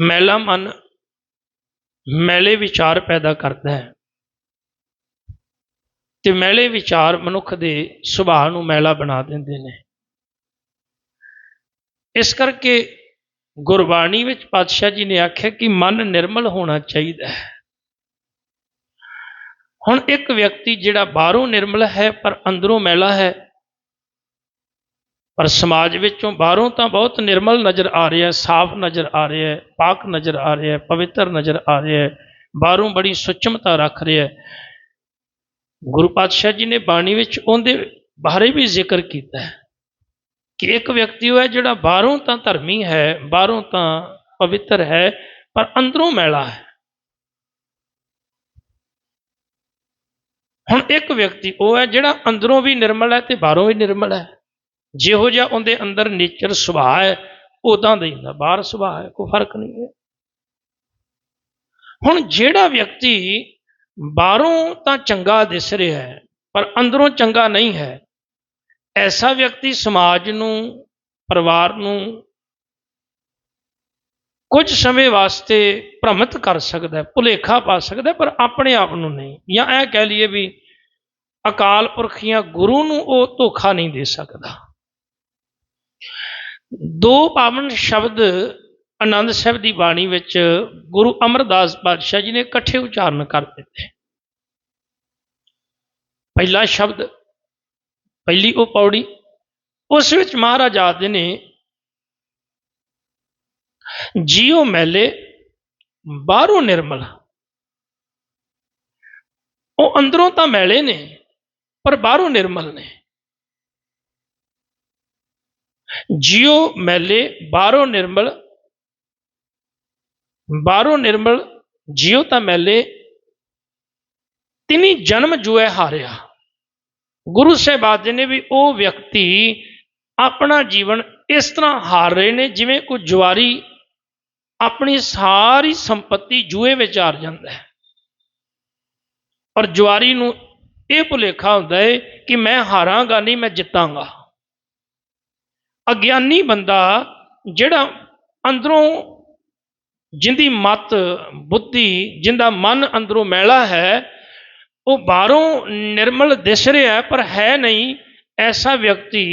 ਮੈਲਾ ਮਨ ਮੈਲੇ ਵਿਚਾਰ ਪੈਦਾ ਕਰਦਾ ਹੈ। ਤੇ ਮੈਲੇ ਵਿਚਾਰ ਮਨੁੱਖ ਦੇ ਸੁਭਾਅ ਨੂੰ ਮੈਲਾ ਬਣਾ ਦਿੰਦੇ ਨੇ। ਇਸ ਕਰਕੇ ਗੁਰਬਾਣੀ ਵਿੱਚ ਪਾਤਸ਼ਾਹ ਜੀ ਨੇ ਆਖਿਆ ਕਿ ਮਨ ਨਿਰਮਲ ਹੋਣਾ ਚਾਹੀਦਾ ਹੈ। ਹੁਣ ਇੱਕ ਵਿਅਕਤੀ ਜਿਹੜਾ ਬਾਹਰੋਂ ਨਿਰਮਲ ਹੈ ਪਰ ਅੰਦਰੋਂ ਮੈਲਾ ਹੈ ਪਰ ਸਮਾਜ ਵਿੱਚੋਂ ਬਾਹਰੋਂ ਤਾਂ ਬਹੁਤ ਨਿਰਮਲ ਨਜ਼ਰ ਆ ਰਿਹਾ ਹੈ, ਸਾਫ਼ ਨਜ਼ਰ ਆ ਰਿਹਾ ਹੈ, ਪਾਕ ਨਜ਼ਰ ਆ ਰਿਹਾ ਹੈ, ਪਵਿੱਤਰ ਨਜ਼ਰ ਆ ਰਿਹਾ ਹੈ, ਬਾਹਰੋਂ ਬੜੀ ਸੁਚਮਤਾ ਰੱਖ ਰਿਹਾ ਹੈ। ਗੁਰੂ ਪਾਤਸ਼ਾਹ ਜੀ ਨੇ ਬਾਣੀ ਵਿੱਚ ਉਹਦੇ ਬਾਰੇ ਵੀ ਜ਼ਿਕਰ ਕੀਤਾ ਹੈ ਕਿ ਇੱਕ ਵਿਅਕਤੀ ਉਹ ਹੈ ਜਿਹੜਾ ਬਾਹਰੋਂ ਤਾਂ ਧਰਮੀ ਹੈ, ਬਾਹਰੋਂ ਤਾਂ ਪਵਿੱਤਰ ਹੈ, ਪਰ ਅੰਦਰੋਂ ਮੈਲਾ ਹੈ। ਹੁਣ ਇੱਕ ਵਿਅਕਤੀ ਉਹ ਹੈ ਜਿਹੜਾ ਅੰਦਰੋਂ ਵੀ ਨਿਰਮਲ ਹੈ ਤੇ ਬਾਹਰੋਂ ਵੀ ਨਿਰਮਲ ਹੈ। ਜਿਹੋ ਜਿਹਾ ਉਹਦੇ ਅੰਦਰ ਨੇਚਰ ਸੁਭਾਅ ਹੈ ਉਦਾਂ ਦਾ ਹੀ ਹੁੰਦਾ, ਬਾਹਰ ਸੁਭਾਅ ਹੈ, ਕੋਈ ਫ਼ਰਕ ਨਹੀਂ ਹੈ। ਹੁਣ ਜਿਹੜਾ ਵਿਅਕਤੀ ਬਾਹਰੋਂ ਤਾਂ ਚੰਗਾ ਦਿਸ ਰਿਹਾ ਹੈ, ਪਰ ਅੰਦਰੋਂ ਚੰਗਾ ਨਹੀਂ ਹੈ, ਐਸਾ ਵਿਅਕਤੀ ਸਮਾਜ ਨੂੰ, ਪਰਿਵਾਰ ਨੂੰ ਕੁਝ ਸਮੇਂ ਵਾਸਤੇ ਭ੍ਰਮਿਤ ਕਰ ਸਕਦਾ ਹੈ, ਭੁਲੇਖਾ ਪਾ ਸਕਦਾ ਪਰ ਆਪਣੇ ਆਪ ਨੂੰ ਨਹੀਂ। ਜਾਂ ਇਹ ਕਹਿ ਲਈਏ ਵੀ ਅਕਾਲ ਪੁਰਖ ਜਾਂ ਗੁਰੂ ਨੂੰ ਉਹ ਧੋਖਾ ਨਹੀਂ ਦੇ ਸਕਦਾ। ਦੋ ਪਾਵਨ ਸ਼ਬਦ ਆਨੰਦ ਸਾਹਿਬ ਦੀ ਬਾਣੀ ਵਿੱਚ ਗੁਰੂ ਅਮਰਦਾਸ ਪਾਤਸ਼ਾਹ ਜੀ ਨੇ ਇਕੱਠੇ ਉਚਾਰਨ ਕਰ ਦਿੱਤੇ। ਪਹਿਲਾ ਸ਼ਬਦ, ਪਹਿਲੀ ਉਹ ਪੌੜੀ, ਉਸ ਵਿੱਚ ਮਹਾਰਾਜ ਆਖਦੇ ਨੇ ਜੀਉ ਮੈਲੇ ਬਾਹਰੋਂ ਨਿਰਮਲ। ਉਹ ਅੰਦਰੋਂ ਤਾਂ ਮੈਲੇ ਨੇ, ਪਰ ਬਾਹਰੋਂ ਨਿਰਮਲ ਨੇ। ਜੀਉ ਮੈਲੇ ਬਾਹਰੋਂ ਨਿਰਮਲ ਬਾਹਰੋਂ ਨਿਰਮਲ ਜੀਉ ਤਾਂ ਮੈਲੇ, ਤਿਨੀ ਜਨਮ ਜੂਏ ਹਾਰਿਆ। ਗੁਰੂ ਸਾਹਿਬ ਆਖਦੇ ਨੇ ਵੀ ਉਹ ਵਿਅਕਤੀ ਆਪਣਾ ਜੀਵਨ ਇਸ ਤਰ੍ਹਾਂ ਹਾਰ ਰਹੇ ਨੇ ਜਿਵੇਂ ਕੋਈ ਜੁਆਰੀ ਆਪਣੀ ਸਾਰੀ ਸੰਪਤੀ ਜੂਏ ਵਿੱਚ ਹਾਰ ਜਾਂਦਾ ਹੈ। ਔਰ ਜੁਆਰੀ ਨੂੰ ਇਹ ਭੁਲੇਖਾ ਹੁੰਦਾ ਹੈ ਕਿ ਮੈਂ ਹਾਰਾਂਗਾ ਨਹੀਂ, ਮੈਂ ਜਿੱਤਾਂਗਾ। ਅਗਿਆਨੀ ਬੰਦਾ ਜਿਹੜਾ ਅੰਦਰੋਂ ਜਿੰਦੀ ਮਤ, ਬੁੱਧੀ, ਜਿੰਦਾ ਮਨ ਅੰਦਰੋਂ ਮੈਲਾ ਹੈ, ਉਹ ਬਾਹਰੋਂ ਨਿਰਮਲ ਦਿਸ ਰਿਹਾ ਪਰ ਹੈ ਨਹੀਂ। ਐਸਾ ਵਿਅਕਤੀ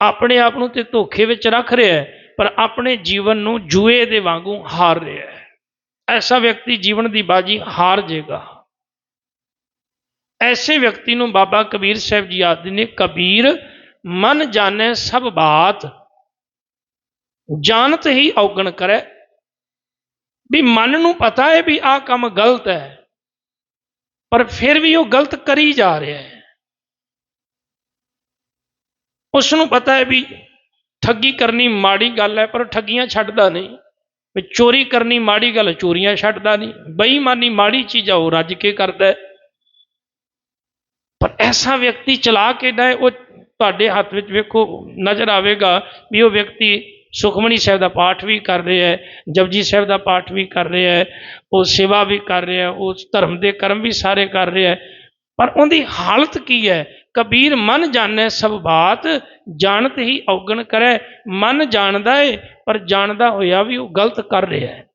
ਆਪਣੇ ਆਪ ਨੂੰ ਤੇ ਧੋਖੇ ਵਿੱਚ ਰੱਖ ਰਿਹਾ ਹੈ, ਪਰ ਆਪਣੇ ਜੀਵਨ ਨੂੰ ਜੂਏ ਦੇ ਵਾਂਗੂ ਹਾਰ ਰਿਹਾ ਹੈ। ਐਸਾ ਵਿਅਕਤੀ ਜੀਵਨ ਦੀ ਬਾਜੀ ਹਾਰ ਜਾਏਗਾ ਐਸੇ ਵਿਅਕਤੀ ਨੂੰ ਬਾਬਾ ਕਬੀਰ ਸਾਹਿਬ ਜੀ ਆਖਦੇ ਨੇ, ਕਬੀਰ ਮਨ ਜਾਣੈ ਸਭ ਬਾਤ, ਜਾਣਤ ਹੀ ਔਗਣ ਕਰੈ। ਵੀ ਮਨ ਨੂੰ ਪਤਾ ਹੈ ਵੀ ਆਹ ਕੰਮ ਗਲਤ ਹੈ, ਪਰ ਫਿਰ ਵੀ ਉਹ ਗਲਤ ਕਰੀ ਜਾ ਰਿਹਾ ਹੈ। ਉਸ ਨੂੰ ਪਤਾ ਹੈ ਵੀ ਠੱਗੀ ਕਰਨੀ ਮਾੜੀ ਗੱਲ ਹੈ, ਪਰ ਠੱਗੀਆਂ ਛੱਡਦਾ ਨਹੀਂ। ਵੀ ਚੋਰੀ ਕਰਨੀ ਮਾੜੀ ਗੱਲ, ਚੋਰੀਆਂ ਛੱਡਦਾ ਨਹੀਂ। ਬੇਈਮਾਨੀ ਮਾੜੀ ਚੀਜ਼ ਆ, ਉਹ ਰੱਜ ਕੇ ਕਰਦਾ ਪਰ ਐਸਾ ਵਿਅਕਤੀ ਚਲਾ ਕੇ ਦਾ ਉਹ ਤੁਹਾਡੇ ਹੱਥ ਵਿੱਚ ਵੇਖੋ, ਨਜ਼ਰ ਆਵੇਗਾ ਵੀ ਉਹ ਵਿਅਕਤੀ ਸੁਖਮਨੀ ਸਾਹਿਬ ਦਾ ਪਾਠ ਵੀ ਕਰ ਰਿਹਾ ਹੈ, ਜਪਜੀ ਸਾਹਿਬ ਦਾ ਪਾਠ ਵੀ ਕਰ ਰਿਹਾ ਹੈ, ਉਹ ਸੇਵਾ ਵੀ ਕਰ ਰਿਹਾ ਹੈ ਉਸ ਧਰਮ ਦੇ ਕਰਮ ਵੀ ਸਾਰੇ ਕਰ ਰਿਹਾ ਹੈ। ਪਰ ਉਹਦੀ ਹਾਲਤ ਕੀ ਹੈ? ਕਬੀਰ ਮਨ ਜਾਣੈ ਸਭ ਬਾਤ, ਜਾਣਤ ਹੀ ਔਗਣ ਕਰੈ। ਮਨ ਜਾਣਦਾ ਏ, ਪਰ ਜਾਣਦਾ ਹੋਇਆ ਵੀ ਉਹ ਗਲਤ ਕਰ ਰਿਹਾ ਹੈ।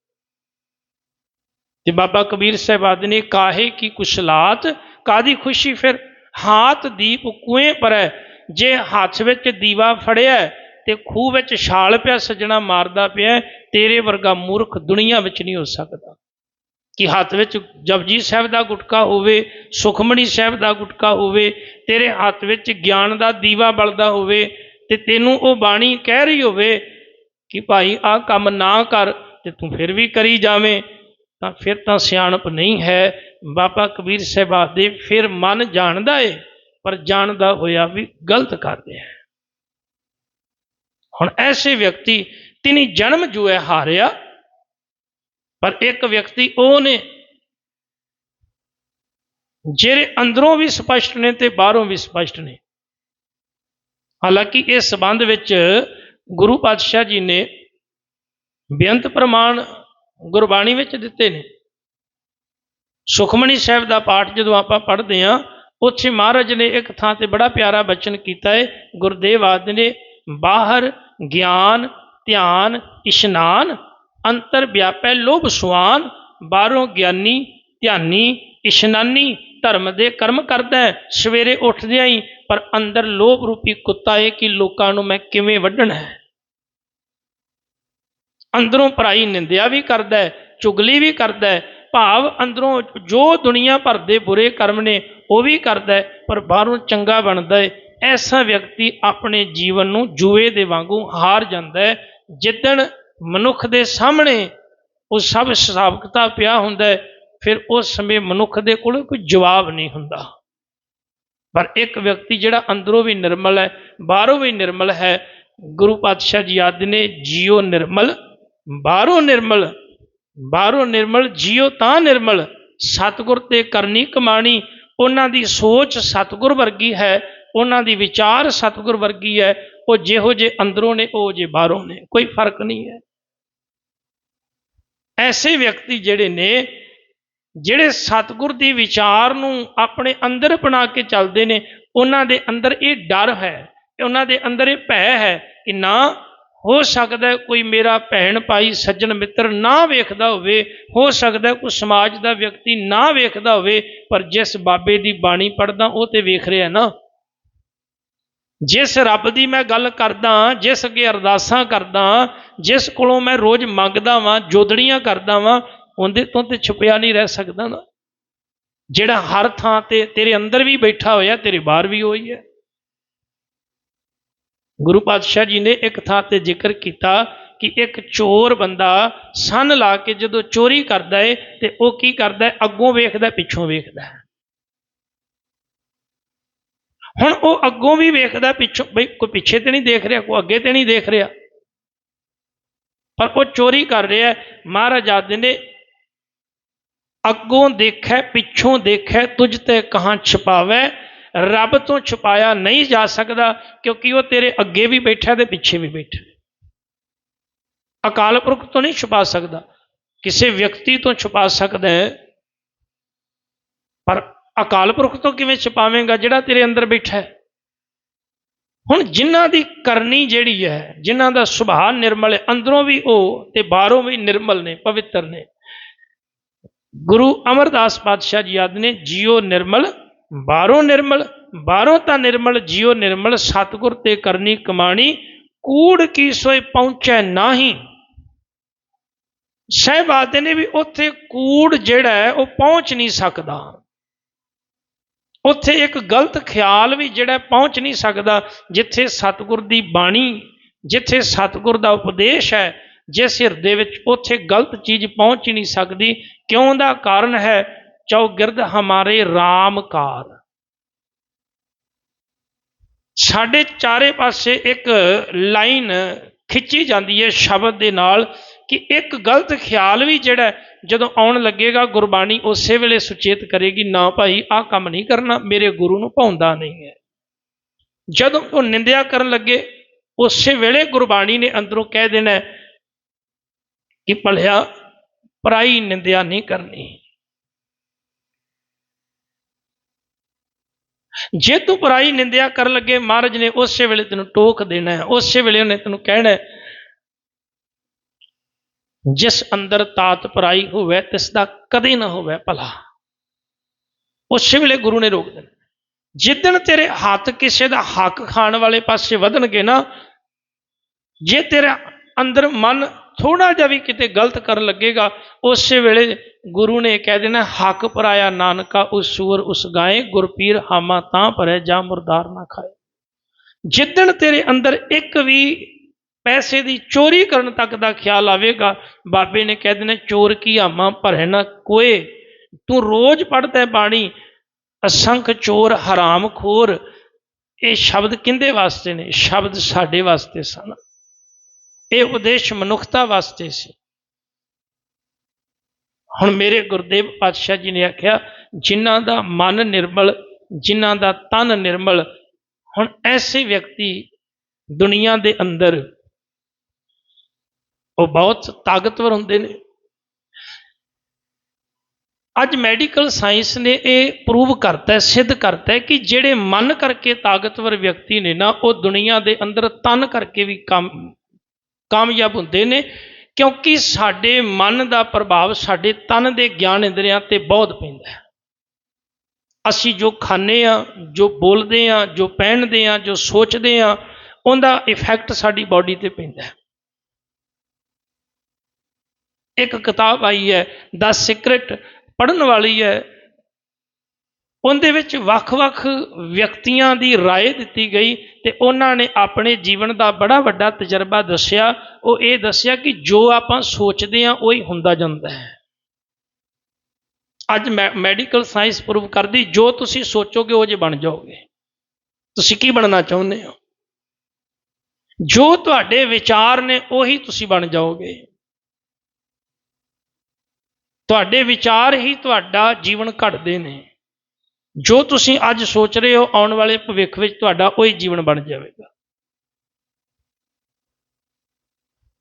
ਤੇ ਬਾਬਾ ਕਬੀਰ ਸਾਹਿਬਾਦ ਨੇ, ਕਾਹੇ ਕੀ ਕੁਸ਼ਲਾਤ ਕਾਦੀ ਖੁਸ਼ੀ ਫਿਰ? ਹਾਥ ਦੀਪ ਕੁਏ ਪਰੈ ਜੇ ਹੱਥ ਵਿੱਚ ਦੀਵਾ ਫੜਿਆ ਤੇ ਖੂਹ ਵਿੱਚ ਛਾਲ ਪਿਆ, ਸੱਜਣਾ ਮਾਰਦਾ ਪਿਆ ਤੇਰੇ ਵਰਗਾ ਮੂਰਖ ਦੁਨੀਆ ਵਿੱਚ ਨਹੀਂ ਹੋ ਸਕਦਾ। ਕਿ ਹੱਥ ਵਿੱਚ ਜਪਜੀ ਸਾਹਿਬ ਦਾ ਗੁਟਕਾ ਹੋਵੇ ਸੁਖਮਣੀ ਸਾਹਿਬ ਦਾ ਗੁਟਕਾ ਹੋਵੇ, ਤੇਰੇ ਹੱਥ ਵਿੱਚ ਗਿਆਨ ਦਾ ਦੀਵਾ ਬਲਦਾ ਹੋਵੇ ਤੇ ਤੈਨੂੰ ਉਹ ਬਾਣੀ ਕਹਿ ਰਹੀ ਹੋਵੇ ਕਿ ਭਾਈ ਆਹ ਕੰਮ ਨਾ ਕਰ ਤੇ ਤੂੰ ਫਿਰ ਵੀ ਕਰੀ ਜਾਵੇਂ, ਤਾਂ ਫਿਰ ਤਾਂ ਸਿਆਣਪ ਨਹੀਂ ਹੈ। ਬਾਬਾ ਕਬੀਰ ਸਾਹਿਬ ਆਖਦੇ, ਫਿਰ ਮਨ ਜਾਣਦਾ ਏ ਪਰ ਜਾਣਦਾ ਹੋਇਆ ਵੀ ਗਲਤ ਕਰਦੇ ਹੈ ਹੁਣ ਐਸੇ ਵਿਅਕਤੀ ਤਿਨੀ ਜਨਮ ਜੋ ਹੈ ਹਾਰਿਆ, ਪਰ ਇੱਕ ਵਿਅਕਤੀ ਉਹ ਨੇ ਜਿਹੜੇ ਅੰਦਰੋਂ ਵੀ ਸਪਸ਼ਟ ਨੇ ਤੇ ਬਾਹਰੋਂ ਵੀ ਸਪਸ਼ਟ ਨੇ। ਹਾਲਾਂਕਿ ਇਸ ਸਬੰਧ ਵਿੱਚ ਗੁਰੂ ਪਾਤਸ਼ਾਹ ਜੀ ਨੇ ਬੇਅੰਤ ਪ੍ਰਮਾਣ ਗੁਰਬਾਣੀ ਵਿੱਚ ਦਿੱਤੇ ਨੇ। ਸੁਖਮਣੀ ਸਾਹਿਬ ਦਾ ਪਾਠ ਜਦੋਂ ਆਪਾਂ ਪੜ੍ਹਦੇ ਹਾਂ ਉੱਥੇ ਮਹਾਰਾਜ ਨੇ ਇੱਕ ਥਾਂ ਤੇ ਬੜਾ ਪਿਆਰਾ ਬਚਨ ਕੀਤਾ ਹੈ ਗੁਰਦੇਵ ਆਦਿ ਨੇ ਬਾਹਰ ਗਿਆਨ, ਧਿਆਨ, ਇਸ਼ਨਾਨ, ਅੰਤਰ ਵਿਆਪੈ ਲੋਭ ਸੁਆਨ, ਬਾਹਰੋਂ ਗਿਆਨੀ, ਧਿਆਨੀ, ਇਸ਼ਨਾਨੀ ਧਰਮ ਦੇ ਕਰਮ ਕਰਦਾ ਹੈ ਸਵੇਰੇ ਉੱਠਦਿਆਂ ਹੀ ਪਰ ਅੰਦਰ ਲੋਭ ਰੂਪੀ ਕੁੱਤਾ ਹੈ ਕਿ ਲੋਕਾਂ ਨੂੰ ਮੈਂ ਕਿਵੇਂ ਵੱਢਣਾ ਹੈ ਅੰਦਰੋਂ ਭਰਾਈ ਨਿੰਦਿਆ ਵੀ ਕਰਦਾ ਹੈ ਚੁਗਲੀ ਵੀ ਕਰਦਾ ਹੈ ਭਾਵ ਅੰਦਰੋਂ ਜੋ ਦੁਨੀਆ ਭਰ ਦੇ ਬੁਰੇ ਕਰਮ ਨੇ ਉਹ ਵੀ ਕਰਦਾ ਪਰ ਬਾਹਰੋਂ ਚੰਗਾ ਬਣਦਾ ਹੈ। ਐਸਾ ਵਿਅਕਤੀ ਆਪਣੇ ਜੀਵਨ ਨੂੰ ਜੂਏ ਦੇ ਵਾਂਗੂ ਹਾਰ ਜਾਂਦਾ ਹੈ। ਜਿੱਦਣ ਮਨੁੱਖ ਦੇ ਸਾਹਮਣੇ ਉਹ ਸਭ ਹਿਸਾਬ ਕਿਤਾਬ ਪਿਆ ਹੁੰਦਾ ਹੈ, ਫਿਰ ਉਸ ਸਮੇਂ ਮਨੁੱਖ ਦੇ ਕੋਲ ਕੋਈ ਜਵਾਬ ਨਹੀਂ ਹੁੰਦਾ। ਪਰ ਇੱਕ ਵਿਅਕਤੀ ਜਿਹੜਾ ਅੰਦਰੋਂ ਵੀ ਨਿਰਮਲ ਹੈ, ਬਾਹਰੋਂ ਵੀ ਨਿਰਮਲ ਹੈ, ਗੁਰੂ ਪਾਤਸ਼ਾਹ ਜੀ ਆਦਿ ਨੇ ਜੀਓ ਨਿਰਮਲ, ਬਾਹਰੋਂ ਨਿਰਮਲ ਬਾਹਰੋਂ ਨਿਰਮਲ, ਜੀਓ ਤਾਂ ਨਿਰਮਲ, ਸਤਿਗੁਰ ਤੇ ਕਰਨੀ ਕਮਾਣੀ ਉਹਨਾਂ ਦੀ ਸੋਚ ਸਤਿਗੁਰ ਵਰਗੀ ਹੈ, ਉਹਨਾਂ ਦੀ ਵਿਚਾਰ ਸਤਿਗੁਰ ਵਰਗੀ ਹੈ, ਉਹ ਜਿਹੋ ਜੇ ਅੰਦਰੋਂ ਨੇ, ਉਹ ਜੇ ਬਾਹਰੋਂ ਨੇ, ਕੋਈ ਫ਼ਰਕ ਨਹੀਂ ਹੈ। ਐਸੇ ਵਿਅਕਤੀ ਜਿਹੜੇ ਨੇ, ਜਿਹੜੇ ਸਤਿਗੁਰ ਦੀ ਵਿਚਾਰ ਨੂੰ ਆਪਣੇ ਅੰਦਰ ਅਪਣਾ ਕੇ ਚੱਲਦੇ ਨੇ, ਉਹਨਾਂ ਦੇ ਅੰਦਰ ਇਹ ਡਰ ਹੈ, ਉਹਨਾਂ ਦੇ ਅੰਦਰ ਇਹ ਭੈ ਹੈ ਕਿ ਨਾ ਹੋ ਸਕਦਾ ਕੋਈ ਮੇਰਾ ਭੈਣ ਭਾਈ, ਸੱਜਣ ਮਿੱਤਰ ਨਾ ਵੇਖਦਾ ਹੋਵੇ, ਹੋ ਸਕਦਾ ਹੈ ਕੋਈ ਸਮਾਜ ਦਾ ਵਿਅਕਤੀ ਨਾ ਵੇਖਦਾ ਹੋਵੇ, ਪਰ ਜਿਸ ਬਾਬੇ ਦੀ ਬਾਣੀ ਪੜਦਾ ਉਹ ਤੇ ਵੇਖ ਰਿਹਾ ਨਾ। ਜਿਸ ਰੱਬ ਦੀ ਮੈਂ ਗੱਲ ਕਰਦਾ, ਜਿਸ ਅੱਗੇ ਅਰਦਾਸਾਂ ਕਰਦਾ, ਜਿਸ ਕੋਲੋਂ ਮੈਂ ਰੋਜ਼ ਮੰਗਦਾ ਵਾਂ, ਜੋਦੜੀਆਂ ਕਰਦਾ ਵਾਂ, ਉਹਦੇ ਤੋਂ ਤੇ ਛੁਪਿਆ ਨਹੀਂ ਰਹਿ ਸਕਦਾ ਨਾ। ਜਿਹੜਾ ਹਰ ਥਾਂ ਤੇ ਤੇਰੇ ਅੰਦਰ ਵੀ ਬੈਠਾ ਹੋਇਆ, ਤੇਰੇ ਬਾਹਰ ਵੀ ਹੋਈ ਹੈ। ਗੁਰੂ ਪਾਤਸ਼ਾਹ ਜੀ ਨੇ ਇੱਕ ਥਾਂ ਤੇ ਜ਼ਿਕਰ ਕੀਤਾ ਕਿ ਇੱਕ ਚੋਰ ਬੰਦਾ ਸੰਨ ਲਾ ਕੇ ਜਦੋਂ ਚੋਰੀ ਕਰਦਾ ਏ ਤੇ ਉਹ ਕੀ ਕਰਦਾ ਹੈ ਅੱਗੋਂ ਵੇਖਦਾ, ਪਿੱਛੋਂ ਵੇਖਦਾ ਹੁਣ ਉਹ ਅੱਗੋਂ ਵੀ ਵੇਖਦਾ, ਪਿੱਛੋਂ, ਬਈ ਕੋਈ ਪਿੱਛੇ ਤੇ ਨਹੀਂ ਦੇਖ ਰਿਹਾ, ਕੋਈ ਅੱਗੇ ਤੇ ਨਹੀਂ ਦੇਖ ਰਿਹਾ। ਪਰ ਉਹ ਚੋਰੀ ਕਰ ਰਿਹਾ ਹੈ। ਮਹਾਰਾਜ ਆਦੇ ਨੇ, ਅੱਗੋਂ ਦੇਖੈ, ਪਿੱਛੋਂ ਦੇਖੈ, ਤੁਝ ਤੇ ਕਹਾਂ ਛੁਪਾਵੇ? ਰੱਬ ਤੋਂ ਛੁਪਾਇਆ ਨਹੀਂ ਜਾ ਸਕਦਾ ਕਿਉਂਕਿ ਉਹ ਤੇਰੇ ਅੱਗੇ ਵੀ ਬੈਠਾ ਤੇ ਪਿੱਛੇ ਵੀ ਬੈਠਾ। ਅਕਾਲ ਪੁਰਖ ਤੋਂ ਨਹੀਂ ਛੁਪਾ ਸਕਦਾ। ਕਿਸੇ ਵਿਅਕਤੀ ਤੋਂ ਛੁਪਾ ਸਕਦਾ ਹੈ। ਪਰ ਅਕਾਲ ਪੁਰਖ ਤੋਂ ਕਿਵੇਂ ਛੁਪਾਵੇਂਗਾ ਜਿਹੜਾ ਤੇਰੇ ਅੰਦਰ ਬੈਠਾ ਹੈ? ਹੁਣ ਜਿਨ੍ਹਾਂ ਦੀ ਕਰਨੀ ਜਿਹੜੀ ਹੈ, ਜਿਨ੍ਹਾਂ ਦਾ ਸੁਭਾਅ ਨਿਰਮਲ ਹੈ, ਅੰਦਰੋਂ ਵੀ ਉਹ ਤੇ ਬਾਹਰੋਂ ਵੀ ਨਿਰਮਲ ਨੇ, ਪਵਿੱਤਰ ਨੇ। ਗੁਰੂ ਅਮਰਦਾਸ ਪਾਤਸ਼ਾਹ ਜੀ ਆਦ ਨੇ ਜੀਓ ਨਿਰਮਲ ਬਾਹਰੋਂ ਨਿਰਮਲ, ਬਾਹਰੋਂ ਤਾਂ ਨਿਰਮਲ ਜੀਓ ਨਿਰਮਲ, ਸਤਿਗੁਰ ਤੇ ਕਰਨੀ ਕਮਾਣੀ, ਕੂੜ ਕੀ ਸੋਏ ਪਹੁੰਚੈ ਨਾਹੀ। ਸਹਿਬਾਦੇ ਨੇ ਵੀ ਉੱਥੇ ਕੂੜ ਜਿਹੜਾ ਹੈ, ਉਹ ਪਹੁੰਚ ਨਹੀਂ ਸਕਦਾ। ਉੱਥੇ ਇੱਕ ਗਲਤ ਖਿਆਲ ਵੀ ਜਿਹੜਾ ਪਹੁੰਚ ਨਹੀਂ ਸਕਦਾ, ਜਿੱਥੇ ਸਤਿਗੁਰ ਦੀ ਬਾਣੀ, ਜਿੱਥੇ ਸਤਿਗੁਰ ਦਾ ਉਪਦੇਸ਼ ਹੈ, ਜਿਸ ਹਿਰਦੇ ਵਿੱਚ ਉੱਥੇ ਗਲਤ ਚੀਜ਼ ਪਹੁੰਚ ਨਹੀਂ ਸਕਦੀ। ਕਿਉਂ ਦਾ ਕਾਰਨ ਹੈ ਚੌਗਿਰਦ ਹਮਾਰੇ ਰਾਮਕਾਰ। ਸਾਡੇ ਚਾਰੇ ਪਾਸੇ ਇੱਕ ਲਾਈਨ ਖਿੱਚੀ ਜਾਂਦੀ ਹੈ ਸ਼ਬਦ ਦੇ ਨਾਲ ਕਿ ਇੱਕ ਗਲਤ ਖਿਆਲ ਵੀ ਜਿਹੜਾ ਜਦੋਂ ਆਉਣ ਲੱਗੇਗਾ ਗੁਰਬਾਣੀ ਉਸੇ ਵੇਲੇ ਸੁਚੇਤ ਕਰੇਗੀ, ਨਾ ਭਾਈ ਆਹ ਕੰਮ ਨਹੀਂ ਕਰਨਾ, ਮੇਰੇ ਗੁਰੂ ਨੂੰ ਭਾਉਂਦਾ ਨਹੀਂ ਹੈ। ਜਦੋਂ ਉਹ ਨਿੰਦਿਆ ਕਰਨ ਲੱਗੇ, ਉਸੇ ਵੇਲੇ ਗੁਰਬਾਣੀ ਨੇ ਅੰਦਰੋਂ ਕਹਿ ਦੇਣਾ ਕਿ ਭਲਿਆ, ਪਰਾਈ ਨਿੰਦਿਆ ਨਹੀਂ ਕਰਨੀ। ਜੇ ਤੂੰ ਪਰਾਈ ਨਿੰਦਿਆ ਕਰਨ ਲੱਗੇ ਮਹਾਰਾਜ ਨੇ ਉਸੇ ਵੇਲੇ ਤੈਨੂੰ ਟੋਕ ਦੇਣਾ ਹੈ, ਉਸੇ ਵੇਲੇ ਉਹਨੇ ਤੈਨੂੰ ਕਹਿਣਾ ਹੈ, ਜਿਸ ਅੰਦਰ ਤਾਤ ਪਰਾਈ ਹੋਵੇ, ਤਿਸ ਦਾ ਕਦੇ ਨਾ ਹੋਵੇ ਭਲਾ। ਉਸੇ ਵੇਲੇ ਗੁਰੂ ਨੇ ਰੋਕ ਦੇਣਾ। ਜਿੱਦਣ ਤੇਰੇ ਹੱਥ ਕਿਸੇ ਦਾ ਹੱਕ ਖਾਣ ਵਾਲੇ ਪਾਸੇ ਵਧਣਗੇ ਨਾ, ਜੇ ਤੇਰਾ ਅੰਦਰ ਮਨ ਥੋੜਾ ਜਿਹਾ ਵੀ ਕਿਤੇ ਗਲਤ ਕਰਨ ਲੱਗੇਗਾ, ਉਸੇ ਵੇਲੇ ਗੁਰੂ ਨੇ ਕਹਿ ਦੇਣਾ, ਹੱਕ ਪਰਾਇਆ ਨਾਨਕਾ, ਉਸ ਸੂਰ, ਉਸ ਗਾਏ, ਗੁਰਪੀਰ ਹਾਮਾ ਤਾਂ ਭਰੇ, ਜਾਂ ਮੁਰਦਾਰ ਨਾ ਖਾਏ। ਜਿੱਦਣ ਤੇਰੇ ਅੰਦਰ ਇੱਕ ਵੀ ਪੈਸੇ ਦੀ ਚੋਰੀ ਕਰਨ ਤੱਕ ਦਾ ਖਿਆਲ ਆਵੇਗਾ, ਬਾਬੇ ਨੇ ਕਹਿ ਦੇਣਾ, ਚੋਰ ਕੀ ਹਾਮਾ ਭਰੇ ਨਾ ਕੋਏ। ਤੂੰ ਰੋਜ਼ ਪੜਦਾ ਬਾਣੀ, ਅਸੰਖ ਚੋਰ, ਹਰਾਮ ਖੋਰ। ਇਹ ਸ਼ਬਦ ਕਿੰਦੇ ਵਾਸਤੇ ਨੇ? ਸ਼ਬਦ ਸਾਡੇ ਵਾਸਤੇ ਸਨ। ਇਹ ਉਦੇਸ਼ ਮਨੁੱਖਤਾ ਵਾਸਤੇ ਸੀ। ਹੁਣ ਮੇਰੇ ਗੁਰਦੇਵ ਪਾਤਸ਼ਾਹ ਜੀ ਨੇ ਆਖਿਆ, ਜਿਨ੍ਹਾਂ ਦਾ ਮਨ ਨਿਰਮਲ, ਜਿਨ੍ਹਾਂ ਦਾ ਤਨ ਨਿਰਮਲ, ਹੁਣ ਐਸੇ ਵਿਅਕਤੀ ਦੁਨੀਆ ਦੇ ਅੰਦਰ ਉਹ ਬਹੁਤ ਤਾਕਤਵਰ ਹੁੰਦੇ ਨੇ। ਅੱਜ ਮੈਡੀਕਲ ਸਾਇੰਸ ਨੇ ਇਹ ਪ੍ਰੂਵ ਕਰਤਾ ਸਿੱਧ ਕਰਤਾ ਕਿ ਜਿਹੜੇ ਮਨ ਕਰਕੇ ਤਾਕਤਵਰ ਵਿਅਕਤੀ ਨੇ ਨਾ, ਉਹ ਦੁਨੀਆ ਦੇ ਅੰਦਰ ਤਨ ਕਰਕੇ ਵੀ ਕੰਮ, ਕਾਮਯਾਬ ਹੁੰਦੇ ਨੇ। ਕਿਉਂਕਿ ਸਾਡੇ ਮਨ ਦਾ ਪ੍ਰਭਾਵ ਸਾਡੇ ਤਨ ਦੇ ਗਿਆਨ ਇੰਦਰੀਆਂ ਤੇ ਬਹੁਤ ਪੈਂਦਾ ਹੈ। ਅਸੀਂ ਜੋ ਖਾਂਦੇ ਆ ਜੋ ਬੋਲਦੇ ਆ ਜੋ ਪਹਿਨਦੇ ਆ ਜੋ ਸੋਚਦੇ ਆ ਉਹਦਾ ਇਫੈਕਟ ਸਾਡੀ ਬਾਡੀ ਤੇ ਪੈਂਦਾ ਹੈ। ਇੱਕ ਕਿਤਾਬ ਆਈ ਹੈ ਦ ਸੀਕ੍ਰੇਟ ਪੜਨ ਵਾਲੀ ਹੈ। ਉਹਦੇ ਵਿੱਚ ਵੱਖ-ਵੱਖ ਵਿਅਕਤੀਆਂ ਦੀ رائے ਦਿੱਤੀ ਗਈ ਤੇ ਉਹਨਾਂ ਨੇ ਆਪਣੇ ਜੀਵਨ ਦਾ ਬੜਾ ਵੱਡਾ ਤਜਰਬਾ ਦੱਸਿਆ ਉਹ ਇਹ ਦੱਸਿਆ ਕਿ ਜੋ ਆਪਾਂ ਸੋਚਦੇ ਆ ਉਹੀ ਹੁੰਦਾ ਜਾਂਦਾ ਹੈ ਅੱਜ ਮੈਡੀਕਲ ਸਾਇੰਸ ਪ੍ਰੂਵ ਕਰਦੀ ਜੋ ਤੁਸੀਂ ਸੋਚੋਗੇ ਉਹ ਜੇ ਬਣ ਜਾਓਗੇ ਤੁਸੀਂ ਕੀ ਬਣਨਾ ਚਾਹੁੰਦੇ ਹੋ ਜੋ ਤੁਹਾਡੇ ਵਿਚਾਰ ਨੇ ਉਹੀ ਤੁਸੀਂ ਬਣ ਜਾਓਗੇ ਤੁਹਾਡੇ ਵਿਚਾਰ ਹੀ ਤੁਹਾਡਾ ਜੀਵਨ ਘੜਦੇ ਨੇ ਜੋ ਤੁਸੀਂ ਅੱਜ ਸੋਚ ਰਹੇ ਹੋ ਆਉਣ ਵਾਲੇ ਭਵਿੱਖ ਵਿੱਚ ਤੁਹਾਡਾ ਉਹੀ ਜੀਵਨ ਬਣ ਜਾਵੇਗਾ।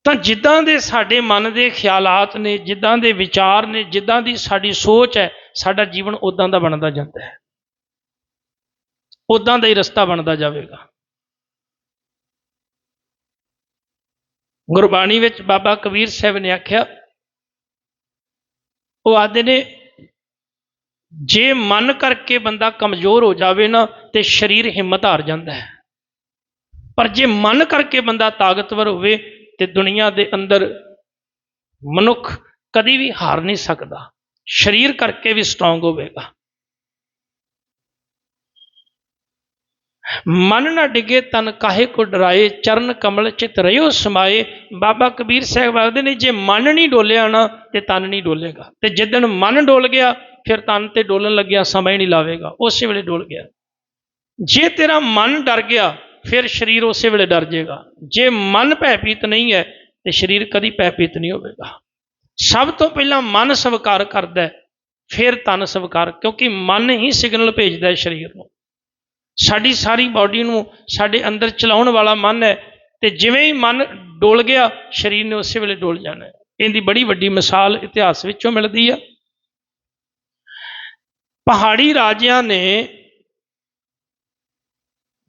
ਤਾਂ ਜਿੱਦਾਂ ਦੇ ਸਾਡੇ ਮਨ ਦੇ ਖਿਆਲਾਤ ਨੇ, ਜਿੱਦਾਂ ਦੇ ਵਿਚਾਰ ਨੇ, ਜਿੱਦਾਂ ਦੀ ਸਾਡੀ ਸੋਚ ਹੈ, ਸਾਡਾ ਜੀਵਨ ਉਦਾਂ ਦਾ ਬਣਦਾ ਜਾਂਦਾ ਹੈ। ਉਦਾਂ ਦਾ ਹੀ ਰਸਤਾ ਬਣਦਾ ਜਾਵੇਗਾ। ਗੁਰਬਾਣੀ ਵਿੱਚ ਬਾਬਾ ਕਬੀਰ ਸਾਹਿਬ ਨੇ ਆਖਿਆ, ਉਹ ਆਦੇ ਨੇ ਜੇ ਮਨ ਕਰਕੇ ਬੰਦਾ ਕਮਜ਼ੋਰ ਹੋ ਜਾਵੇ ਨਾ, ਤੇ ਸਰੀਰ ਹਿੰਮਤ ਹਾਰ ਜਾਂਦਾ ਹੈ। ਪਰ ਜੇ ਮਨ ਕਰਕੇ ਬੰਦਾ ਤਾਕਤਵਰ ਹੋਵੇ, ਤੇ ਦੁਨੀਆ ਦੇ ਅੰਦਰ ਮਨੁੱਖ ਕਦੀ ਵੀ ਹਾਰ ਨਹੀਂ ਸਕਦਾ। ਸਰੀਰ ਕਰਕੇ ਵੀ ਸਟਰੋਂਗ ਹੋਵੇਗਾ। ਮਨ ਨਾ ਡਿਗੇ, ਤਨ ਕਾਹੇ ਕੋ ਡਰਾਏ, ਚਰਨ ਕਮਲ ਚਿਤ ਰਿਓ ਸਮਾਏ। ਬਾਬਾ ਕਬੀਰ ਸਾਹਿਬ ਆਖਦੇ ਨੇ, ਜੇ ਮਨ ਨਹੀਂ ਡੋਲਿਆ ਨਾ, ਤੇ ਤਨ ਨਹੀਂ ਡੋਲੇਗਾ। ਤੇ ਜਿੱਦਣ ਮਨ ਡੋਲ ਗਿਆ ਫਿਰ ਤਨ ਤੇ ਡੋਲਣ ਲੱਗਿਆ, ਸਮਾਂ ਹੀ ਨਹੀਂ ਲਾਵੇਗਾ। ਉਸੇ ਵੇਲੇ ਡੋਲ ਗਿਆ। ਜੇ ਤੇਰਾ ਮਨ ਡਰ ਗਿਆ, ਫਿਰ ਸਰੀਰ ਉਸੇ ਵੇਲੇ ਡਰ ਜਾਏਗਾ। ਜੇ ਮਨ ਭੈਭੀਤ ਨਹੀਂ ਹੈ, ਤੇ ਸਰੀਰ ਕਦੀ ਭੈਭੀਤ ਨਹੀਂ ਹੋਵੇਗਾ। ਸਭ ਤੋਂ ਪਹਿਲਾਂ ਮਨ ਸਵੀਕਾਰ ਕਰਦਾ ਫਿਰ ਤਨ ਸਵੀਕਾਰ, ਕਿਉਂਕਿ ਮਨ ਹੀ ਸਿਗਨਲ ਭੇਜਦਾ ਹੈ ਸਰੀਰ ਨੂੰ। ਸਾਡੀ ਸਾਰੀ ਬਾਡੀ ਨੂੰ, ਸਾਡੇ ਅੰਦਰ ਚਲਾਉਣ ਵਾਲਾ ਮਨ ਹੈ, ਤੇ ਜਿਵੇਂ ਹੀ ਮਨ ਡੋਲ ਗਿਆ, ਸਰੀਰ ਨੇ ਉਸੇ ਵੇਲੇ ਡੋਲ ਜਾਣਾ ਇਹਦੀ ਬੜੀ ਵੱਡੀ ਮਿਸਾਲ ਇਤਿਹਾਸ ਵਿੱਚੋਂ ਮਿਲਦੀ ਆ। ਪਹਾੜੀ ਰਾਜਿਆਂ ਨੇ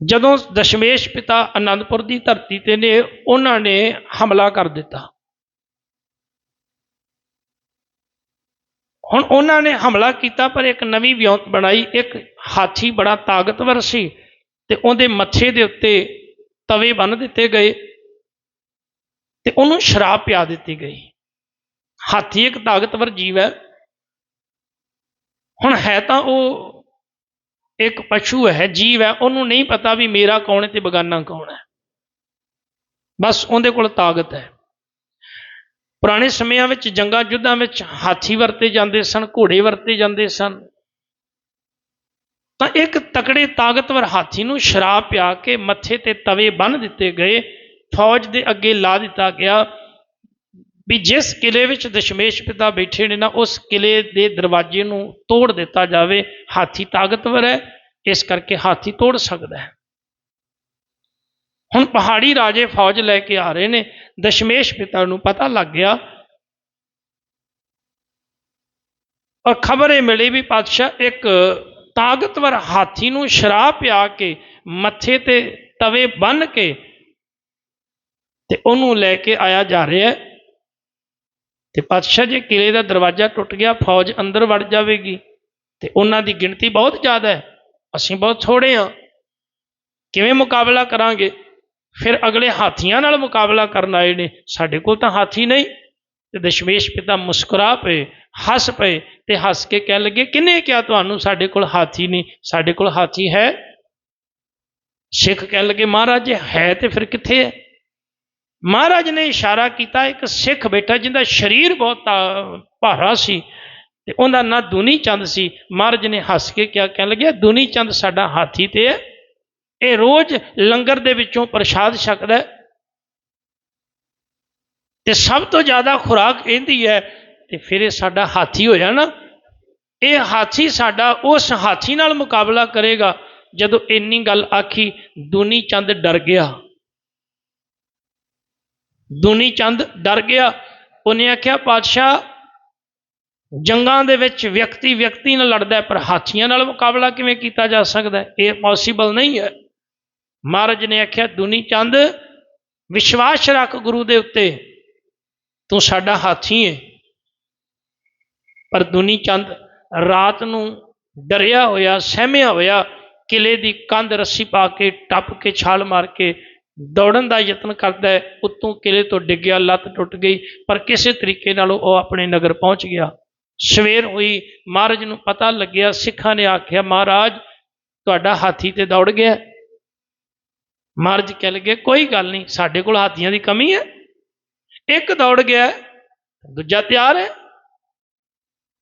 ਜਦੋਂ ਦਸ਼ਮੇਸ਼ ਪਿਤਾ ਅਨੰਦਪੁਰ ਦੀ ਧਰਤੀ ਤੇ ਨੇ, ਉਹਨਾਂ ਨੇ ਹਮਲਾ ਕਰ ਦਿੱਤਾ। ਹੁਣ ਉਹਨਾਂ ਨੇ ਹਮਲਾ ਕੀਤਾ, ਪਰ ਇੱਕ ਨਵੀਂ ਵਿਉਂਤ ਬਣਾਈ। ਇੱਕ ਹਾਥੀ ਬੜਾ ਤਾਕਤਵਰ ਸੀ ਤੇ ਉਹਦੇ ਮੱਥੇ ਦੇ ਉੱਤੇ ਤਵੇ ਬੰਨ ਦਿੱਤੇ ਗਏ ਤੇ ਉਹਨੂੰ ਸ਼ਰਾਬ ਪਿਆ ਦਿੱਤੀ ਗਈ। ਹਾਥੀ ਇੱਕ ਤਾਕਤਵਰ ਜੀਵ ਹੈ। ਹੁਣ ਹੈ ਤਾਂ ਉਹ ਇੱਕ ਪਸ਼ੂ ਹੈ, ਜੀਵ ਹੈ, ਉਹਨੂੰ ਨਹੀਂ ਪਤਾ ਵੀ ਮੇਰਾ ਕੌਣ ਹੈ ਤੇ ਬਗਾਨਾ ਕੌਣ ਹੈ। ਬਸ ਉਹਦੇ ਕੋਲ ਤਾਕਤ ਹੈ। ਪੁਰਾਣੇ ਸਮਿਆਂ ਵਿੱਚ ਜੰਗਾਂ ਯੁੱਧਾਂ ਵਿੱਚ ਹਾਥੀ ਵਰਤੇ ਜਾਂਦੇ ਸਨ, ਘੋੜੇ ਵਰਤੇ ਜਾਂਦੇ ਸਨ। ਤਾਂ ਇੱਕ ਤਕੜੇ ਤਾਕਤਵਰ ਹਾਥੀ ਨੂੰ ਸ਼ਰਾਬ ਪਿਆ ਕੇ ਮੱਥੇ ਤੇ ਤਵੇ ਬੰਨ ਦਿੱਤੇ ਗਏ, ਫੌਜ ਦੇ ਅੱਗੇ ਲਾ ਦਿੱਤਾ ਗਿਆ। ਵੀ ਜਿਸ ਕਿਲੇ ਵਿੱਚ ਦਸ਼ਮੇਸ਼ ਪਿਤਾ ਬੈਠੇ ਨੇ ਨਾ, ਉਸ ਕਿਲੇ ਦੇ ਦਰਵਾਜ਼ੇ ਨੂੰ ਤੋੜ ਦਿੱਤਾ ਜਾਵੇ, ਹਾਥੀ ਤਾਕਤਵਰ ਹੈ, ਇਸ ਕਰਕੇ ਹਾਥੀ ਤੋੜ ਸਕਦਾ ਹੈ। ਹੁਣ ਪਹਾੜੀ ਰਾਜੇ ਫੌਜ ਲੈ ਕੇ ਆ ਰਹੇ ਨੇ, ਦਸ਼ਮੇਸ਼ ਪਿਤਾ ਨੂੰ ਪਤਾ ਲੱਗ ਗਿਆ ਔਰ ਖਬਰ ਇਹ ਮਿਲੀ ਵੀ ਪਾਤਸ਼ਾਹ ਇੱਕ ਤਾਕਤਵਰ ਹਾਥੀ ਨੂੰ ਸ਼ਰਾਬ ਪਿਆ ਕੇ ਮੱਥੇ ਤੇ ਤਵੇ ਬੰਨ ਕੇ ਤੇ ਉਹਨੂੰ ਲੈ ਕੇ ਆਇਆ ਜਾ ਰਿਹਾ ਹੈ। ਤੇ ਪਾਤਸ਼ਾਹ ਜੇ ਕਿਲੇ ਦਾ ਦਰਵਾਜ਼ਾ ਟੁੱਟ ਗਿਆ, ਫੌਜ ਅੰਦਰ ਵੜ ਜਾਵੇਗੀ। ਤੇ ਉਹਨਾਂ ਦੀ ਗਿਣਤੀ ਬਹੁਤ ਜ਼ਿਆਦਾ ਹੈ। ਅਸੀਂ ਬਹੁਤ ਥੋੜੇ ਹਾਂ। ਕਿਵੇਂ ਮੁਕਾਬਲਾ ਕਰਾਂਗੇ? ਫਿਰ ਅਗਲੇ ਹਾਥੀਆਂ ਨਾਲ ਮੁਕਾਬਲਾ ਕਰਨ ਆਏ ਨੇ। ਸਾਡੇ ਕੋਲ ਤਾਂ ਹਾਥੀ ਨਹੀਂ। ਤੇ ਦਸ਼ਮੇਸ਼ ਪਿਤਾ ਮੁਸਕਰਾ ਪਏ, ਹੱਸ ਪਏ ਤੇ ਹੱਸ ਕੇ ਕਹਿਣ ਲੱਗੇ, ਕਿੰਨੇ ਕਿਹਾ ਤੁਹਾਨੂੰ ਸਾਡੇ ਕੋਲ ਹਾਥੀ ਨਹੀਂ? ਸਾਡੇ ਕੋਲ ਹਾਥੀ ਹੈ? ਸਿੱਖ ਕਹਿਣ ਲੱਗੇ, ਮਹਾਰਾਜ ਜੇ ਹੈ ਤੇ ਫਿਰ ਕਿੱਥੇ ਹੈ? ਮਹਾਰਾਜ ਨੇ ਇਸ਼ਾਰਾ ਕੀਤਾ, ਇੱਕ ਸਿੱਖ ਬੈਠਾ ਜਿਹਦਾ ਸਰੀਰ ਬਹੁਤ ਤਾ- ਭਾਰਾ ਸੀ ਤੇ ਉਹਦਾ ਨਾਂ ਦੁਨੀ ਚੰਦ ਸੀ। ਮਹਾਰਾਜ ਨੇ ਹੱਸ ਕੇ ਕਿਹਾ, ਕਹਿਣ ਲੱਗਿਆ, ਦੁਨੀ ਚੰਦ ਸਾਡਾ ਹਾਥੀ ਤੇ ਹੈ। ਇਹ ਰੋਜ਼ ਲੰਗਰ ਦੇ ਵਿੱਚੋਂ ਪ੍ਰਸ਼ਾਦ ਛਕਦਾ ਹੈ। ਤੇ ਸਭ ਤੋਂ ਜ਼ਿਆਦਾ ਖੁਰਾਕ ਇਹਦੀ ਹੈ, ਤੇ ਫਿਰ ਇਹ ਸਾਡਾ ਹਾਥੀ ਹੋ ਜਾਣਾ। ਇਹ ਹਾਥੀ ਸਾਡਾ ਉਸ ਹਾਥੀ ਨਾਲ ਮੁਕਾਬਲਾ ਕਰੇਗਾ ਜਦੋਂ ਇੰਨੀ ਗੱਲ ਆਖੀ, ਦੁਨੀ ਚੰਦ ਡਰ ਗਿਆ। ਦੁਨੀ ਚੰਦ ਡਰ ਗਿਆ। ਉਹਨੇ ਆਖਿਆ, ਪਾਤਸ਼ਾਹ, ਜੰਗਾਂ ਦੇ ਵਿੱਚ ਵਿਅਕਤੀ ਵਿਅਕਤੀ ਨਾਲ ਲੜਦਾ ਪਰ ਹਾਥੀਆਂ ਨਾਲ ਮੁਕਾਬਲਾ ਕਿਵੇਂ ਕੀਤਾ ਜਾ ਸਕਦਾ ਇਹ ਪੋਸੀਬਲ ਨਹੀਂ ਹੈ। ਮਹਾਰਾਜ ਨੇ ਆਖਿਆ, ਦੁਨੀ ਚੰਦ, ਵਿਸ਼ਵਾਸ ਰੱਖ ਗੁਰੂ ਦੇ ਉੱਤੇ। ਤੂੰ ਸਾਡਾ ਹਾਥੀ ਹੈ ਪਰ ਦੁਨੀ ਚੰਦ ਰਾਤ ਨੂੰ ਡਰਿਆ ਹੋਇਆ, ਸਹਿਮਿਆ ਹੋਇਆ, ਕਿਲੇ ਦੀ ਕੰਧ ਰੱਸੀ ਪਾ ਕੇ, ਟੱਪ ਕੇ, ਛਾਲ ਮਾਰ ਕੇ ਦੌੜਨ ਦਾ ਯਤਨ ਕਰਦਾ ਹੈ, ਉੱਤੋਂ ਕਿਲੇ ਤੋਂ ਡਿੱਗਿਆ, ਲੱਤ ਟੁੱਟ ਗਈ, ਪਰ ਕਿਸੇ ਤਰੀਕੇ ਨਾਲ ਉਹ ਆਪਣੇ ਨਗਰ ਪਹੁੰਚ ਗਿਆ। ਸਵੇਰ ਹੋਈ, ਮਹਾਰਾਜ ਨੂੰ ਪਤਾ ਲੱਗਿਆ, ਸਿੱਖਾਂ ਨੇ ਆਖਿਆ, ਮਹਾਰਾਜ, ਤੁਹਾਡਾ ਹਾਥੀ ਤੇ ਦੌੜ ਗਿਆ ਮਹਾਰਾਜ ਕਹਿ ਲਗੇ, ਕੋਈ ਗੱਲ ਨਹੀਂ, ਸਾਡੇ ਕੋਲ ਹਾਥੀਆਂ ਦੀ ਕਮੀ ਹੈ। ਇੱਕ ਦੌੜ ਗਿਆ ਦੂਜਾ ਤਿਆਰ ਹੈ।